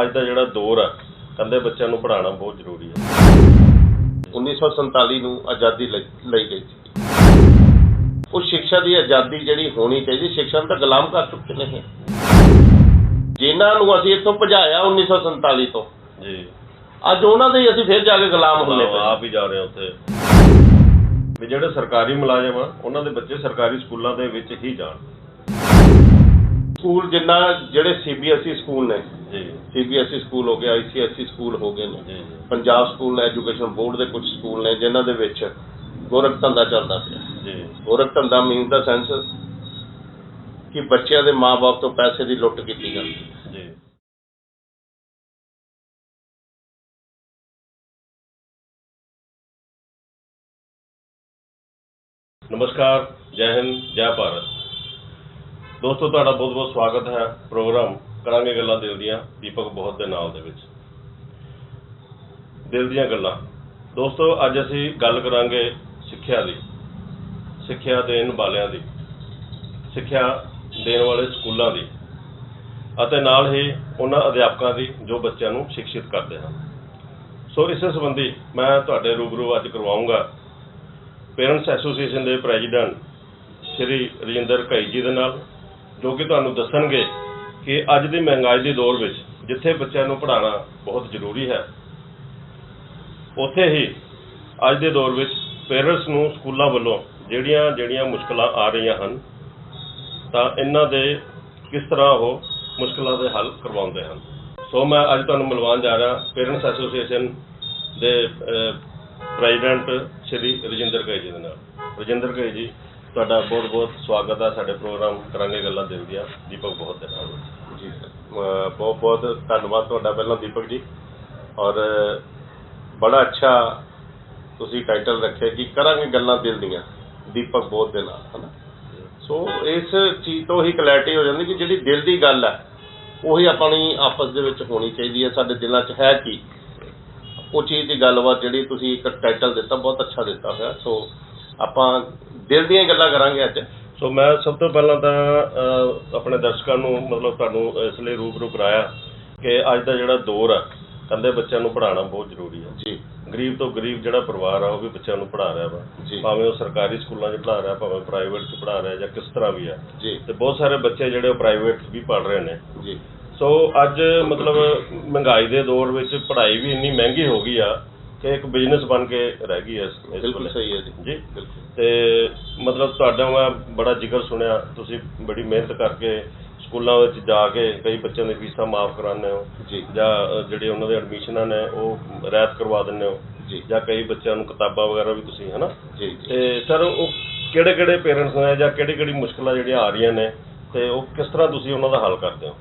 ਅੱਜ ਦਾ ਜਿਹੜਾ ਦੌਰ ਹੈ ਕਹਿੰਦੇ ਬੱਚਿਆਂ ਨੂੰ ਪੜ੍ਹਾਉਣਾ ਬਹੁਤ ਜ਼ਰੂਰੀ ਹੈ 1947 ਨੂੰ ਆਜ਼ਾਦੀ ਲਈ ਲਈ ਗਈ ਸੀ। ਉਹ ਸਿੱਖਿਆ ਦੀ ਆਜ਼ਾਦੀ ਜਿਹੜੀ ਹੋਣੀ ਚਾਹੀਦੀ ਸਿੱਖਿਆ ਨੂੰ ਤਾਂ ਗੁਲਾਮ ਕਰ ਚੁੱਕੇ ਨੇ ਇਹ। ਜਿਨ੍ਹਾਂ ਨੂੰ ਅਸੀਂ ਇੱਥੋਂ ਭਜਾਇਆ 1947 ਤੋਂ ਜੀ। ਅੱਜ ਉਹਨਾਂ ਦੇ ਹੀ ਅਸੀਂ ਫਿਰ ਜਾ ਕੇ ਗੁਲਾਮ ਹੁੰਨੇ ਪਏ। ਆਪ ਹੀ ਜਾ ਰਹੇ ਉੱਥੇ। ਵੀ ਜਿਹੜੇ ਸਰਕਾਰੀ ਮੁਲਾਜ਼ਮ ਆ ਉਹਨਾਂ ਦੇ ਬੱਚੇ ਸਰਕਾਰੀ ਸਕੂਲਾਂ ਦੇ ਵਿੱਚ ਹੀ ਜਾਣ। ਸਕੂਲ ਜਿੰਨਾ ਜਿਹੜੇ ਸੀਬੀਐਸਈ ਸਕੂਲ ਨੇ ਜੀ। ਸੀਬੀਐਸਈ ਸਕੂਲ ਹੋ ਗਏ ਆਈਸੀਐਸਈ ਸਕੂਲ ਹੋ ਗਏ ਨੇ। ਪੰਜਾਬ ਸਕੂਲ ਐਜੂਕੇਸ਼ਨ ਬੋਰਡ ਦੇ ਕੁਝ ਸਕੂਲ ਨੇ ਜਿਨ੍ਹਾਂ ਦੇ ਵਿੱਚ ਗੋਰਖ ਧੰਦਾ ਚੱਲਦਾ ਪਿਆ। ਜੀ। ਗੋਰਖ ਧੰਦਾ ਮੀਨ ਦਾ ਸੈਂਸ ਕਿ ਬੱਚਿਆਂ ਦੇ ਮਾਪੇ ਤੋਂ ਪੈਸੇ ਦੀ ਲੁੱਟ ਕੀਤੀ ਜਾਂਦੀ ਹੈ। ਜੀ। ਨਮਸਕਾਰ ਜੈ ਹਿੰਦ ਜੈ ਭਾਰਤ। ਦੋਸਤੋ ਤੁਹਾਡਾ ਬਹੁਤ ਬਹੁਤ ਸਵਾਗਤ ਹੈ ਪ੍ਰੋਗਰਾਮ ਕਰਾਂਗੇ ਗੱਲਾਂ ਦਿਲ ਦੀਆਂ, ਦੀਪਕ ਬਹੁਤ ਦੇ ਨਾਲ ਦੇ ਵਿੱਚ। ਦਿਲ ਦੀਆਂ ਗੱਲਾਂ। ਦੋਸਤੋ, ਅੱਜ ਅਸੀਂ ਗੱਲ ਕਰਾਂਗੇ ਸਿੱਖਿਆ ਦੀ, ਸਿੱਖਿਆ ਦੇਣ ਵਾਲਿਆਂ ਦੀ, ਸਿੱਖਿਆ ਦੇਣ ਵਾਲੇ ਸਕੂਲਾਂ ਦੀ ਅਤੇ ਨਾਲ ਹੀ ਉਹਨਾਂ ਅਧਿਆਪਕਾਂ ਦੀ ਜੋ ਬੱਚਿਆਂ ਨੂੰ ਸਿੱਖਿਤ ਕਰਦੇ ਹਨ। ਸੋ ਇਸੇ ਸੰਬੰਧੀ ਮੈਂ ਤੁਹਾਡੇ ਰੂਬਰੂ ਅੱਜ ਕਰਵਾਉਂਗਾ ਪੇਰੈਂਟਸ ਐਸੋਸੀਏਸ਼ਨ ਦੇ ਪ੍ਰੈਜ਼ੀਡੈਂਟ ਸ਼੍ਰੀ ਰਜਿੰਦਰ ਘਈ ਜੀ ਦੇ ਨਾਲ, ਜੋ ਕਿ ਤੁਹਾਨੂੰ ਦੱਸਣਗੇ ਕਿ ਅੱਜ ਦੀ ਮਹਿੰਗਾਈ ਦੇ ਦੌਰ ਵਿੱਚ ਜਿੱਥੇ ਬੱਚਿਆਂ ਨੂੰ ਪੜ੍ਹਾਉਣਾ ਬਹੁਤ ਜ਼ਰੂਰੀ ਹੈ, ਉੱਥੇ ਹੀ ਅੱਜ ਦੇ ਦੌਰ ਵਿੱਚ ਪੇਰੈਂਟਸ ਨੂੰ ਸਕੂਲਾਂ ਵੱਲੋਂ ਜਿਹੜੀਆਂ ਜਿਹੜੀਆਂ ਮੁਸ਼ਕਲਾਂ ਆ ਰਹੀਆਂ ਹਨ, ਤਾਂ ਇਹਨਾਂ ਦੇ ਕਿਸ ਤਰ੍ਹਾਂ ਉਹ ਮੁਸ਼ਕਲਾਂ ਦੇ ਹੱਲ ਕਰਵਾਉਂਦੇ ਹਨ। ਸੋ ਮੈਂ ਅੱਜ ਤੁਹਾਨੂੰ ਮਿਲਵਾਉਣ ਜਾ ਰਿਹਾ ਪੇਰੈਂਟਸ ਐਸੋਸੀਏਸ਼ਨ ਦੇ ਪ੍ਰੈਜ਼ੀਡੈਂਟ ਸ਼੍ਰੀ ਰਜਿੰਦਰ ਘਈ ਜੀ ਦੇ ਨਾਲ। ਰਜਿੰਦਰ ਘਈ ਜੀ ਤੁਹਾਡਾ ਬਹੁਤ ਬਹੁਤ ਸਵਾਗਤ ਹੈ ਸਾਡੇ ਪ੍ਰੋਗਰਾਮ ਕਰਾਂਗੇ ਗੱਲਾਂ ਦਿਲ ਦੀਆਂ ਦੀਪਕ ਬਹੁਤ ਦੇ ਨਾਲ ਜੀ ਸਰ। ਬਹੁਤ ਬਹੁਤ ਧੰਨਵਾਦ ਤੁਹਾਡਾ ਪਹਿਲਾਂ ਦੀਪਕ ਜੀ। ਔਰ ਬੜਾ ਅੱਛਾ ਤੁਸੀਂ ਟਾਈਟਲ ਰੱਖਿਆ ਕਿ ਕਰਾਂਗੇ ਗੱਲਾਂ ਦਿਲ ਦੀਆਂ। ਦੀਪਕ ਬੋਧ ਦੇ ਨਾਲ ਹਨਾ। ਸੋ ਇਸ ਚੀਜ਼ ਤੋਂ ਹੀ ਕਲੈਰਿਟੀ ਹੋ ਜਾਂਦੀ ਕਿ ਜਿਹੜੀ ਦਿਲ ਦੀ ਗੱਲ ਹੈ ਉਹੀ ਆਪਣੀ ਆਪਸ ਦੇ ਵਿੱਚ ਹੋਣੀ ਚਾਹੀਦੀ ਹੈ ਸਾਡੇ ਦਿਲਾਂ 'ਚ ਹੈ ਕੀ? ਉਹ ਚੀਜ਼ ਦੀ ਗੱਲਬਾਤ ਜਿਹੜੀ ਤੁਸੀਂ ਇੱਕ ਟਾਈਟਲ ਦਿੱਤਾ ਬਹੁਤ ਅੱਛਾ ਦਿੱਤਾ ਹੋਇਆ। ਸੋ ਆਪਾਂ ਦਿਲ ਦੀਆਂ ਗੱਲਾਂ ਕਰਾਂਗੇ ਅੱਜ। ਸੋ ਮੈਂ ਸਭ ਤੋਂ ਪਹਿਲਾਂ ਤਾਂ ਆਪਣੇ ਦਰਸ਼ਕਾਂ ਨੂੰ ਮਤਲਬ ਤੁਹਾਨੂੰ ਇਸ ਲਈ ਰੂਬਰੂ ਕਰਾਇਆ ਕਿ ਅੱਜ ਦਾ ਜਿਹੜਾ ਦੌਰ ਹੈ ਕਹਿੰਦੇ ਬੱਚਿਆਂ ਨੂੰ ਪੜ੍ਹਾਉਣਾ ਬਹੁਤ ਜ਼ਰੂਰੀ ਹੈ ਜੀ। ਗਰੀਬ ਤੋਂ ਗਰੀਬ ਜਿਹੜਾ ਪਰਿਵਾਰ ਆ ਉਹ ਵੀ ਬੱਚਿਆਂ ਨੂੰ ਪੜ੍ਹਾ ਰਿਹਾ ਵਾ। ਭਾਵੇਂ ਉਹ ਸਰਕਾਰੀ ਸਕੂਲਾਂ 'ਚ ਪੜ੍ਹਾ ਰਿਹਾ ਭਾਵੇਂ ਪ੍ਰਾਈਵੇਟ 'ਚ ਪੜ੍ਹਾ ਰਿਹਾ ਜਾਂ ਕਿਸ ਤਰ੍ਹਾਂ ਵੀ ਹੈ ਜੀ। ਤੇ ਬਹੁਤ ਸਾਰੇ ਬੱਚੇ ਜਿਹੜੇ ਉਹ ਪ੍ਰਾਈਵੇਟ ਵੀ ਪੜ੍ਹ ਰਹੇ ਨੇ। ਜੀ। ਸੋ ਅੱਜ ਮਤਲਬ ਮਹਿੰਗਾਈ ਦੇ ਦੌਰ ਵਿੱਚ ਪੜ੍ਹਾਈ ਵੀ ਇੰਨੀ ਮਹਿੰਗੀ ਹੋ ਗਈ ਆ ਕਿ ਇੱਕ ਬਿਜ਼ਨਸ ਬਣ ਕੇ ਰਹਿ ਗਈ ਹੈ ਇਸ ਇਸ ਬਿਲਕੁਲ ਵੇਲੇ। ਸਹੀ ਹੈ ਜੀ। ਜੀ। ਬਿਲਕੁਲ। ਤੇ ਮਤਲਬ ਤੁਹਾਡਾ ਮੈਂ ਬੜਾ ਜ਼ਿਕਰ ਸੁਣਿਆ ਤੁਸੀਂ ਬੜੀ ਮਿਹਨਤ ਕਰਕੇ ਸਕੂਲਾਂ ਵਿੱਚ ਜਾ ਕੇ ਕਈ ਬੱਚਿਆਂ ਦੀ ਫੀਸਾਂ ਮਾਫ ਕਰਾਉਂਦੇ ਹੋ ਜੀ। ਜਾਂ ਅ, ਜਿਹੜੇ ਉਹਨਾਂ ਦੇ ਐਡਮਿਸ਼ਨਾਂ ਨੇ ਉਹ ਰਿਆਇਤ ਕਰਵਾ ਦਿੰਦੇ ਹੋ ਜੀ। ਜਾਂ ਕਈ ਬੱਚਿਆਂ ਨੂੰ ਕਿਤਾਬਾਂ ਵਗੈਰਾ ਵੀ ਤੁਸੀਂ ਹਨਾ? ਜੀ ਜੀ। ਤੇ ਸਰ ਉਹ ਕਿਹੜੇ ਕਿਹੜੇ ਪੇਰੈਂਟਸ ਨੇ ਜਾਂ ਕਿਹੜੀ ਕਿਹੜੀ ਮੁਸ਼ਕਲਾਂ ਜਿਹੜੀਆਂ ਆ ਰਹੀਆਂ ਨੇ ਤੇ ਉਹ ਕਿਸ ਤਰ੍ਹਾਂ ਤੁਸੀਂ ਉਹਨਾਂ ਦਾ ਹੱਲ ਕਰਦੇ ਹੋ?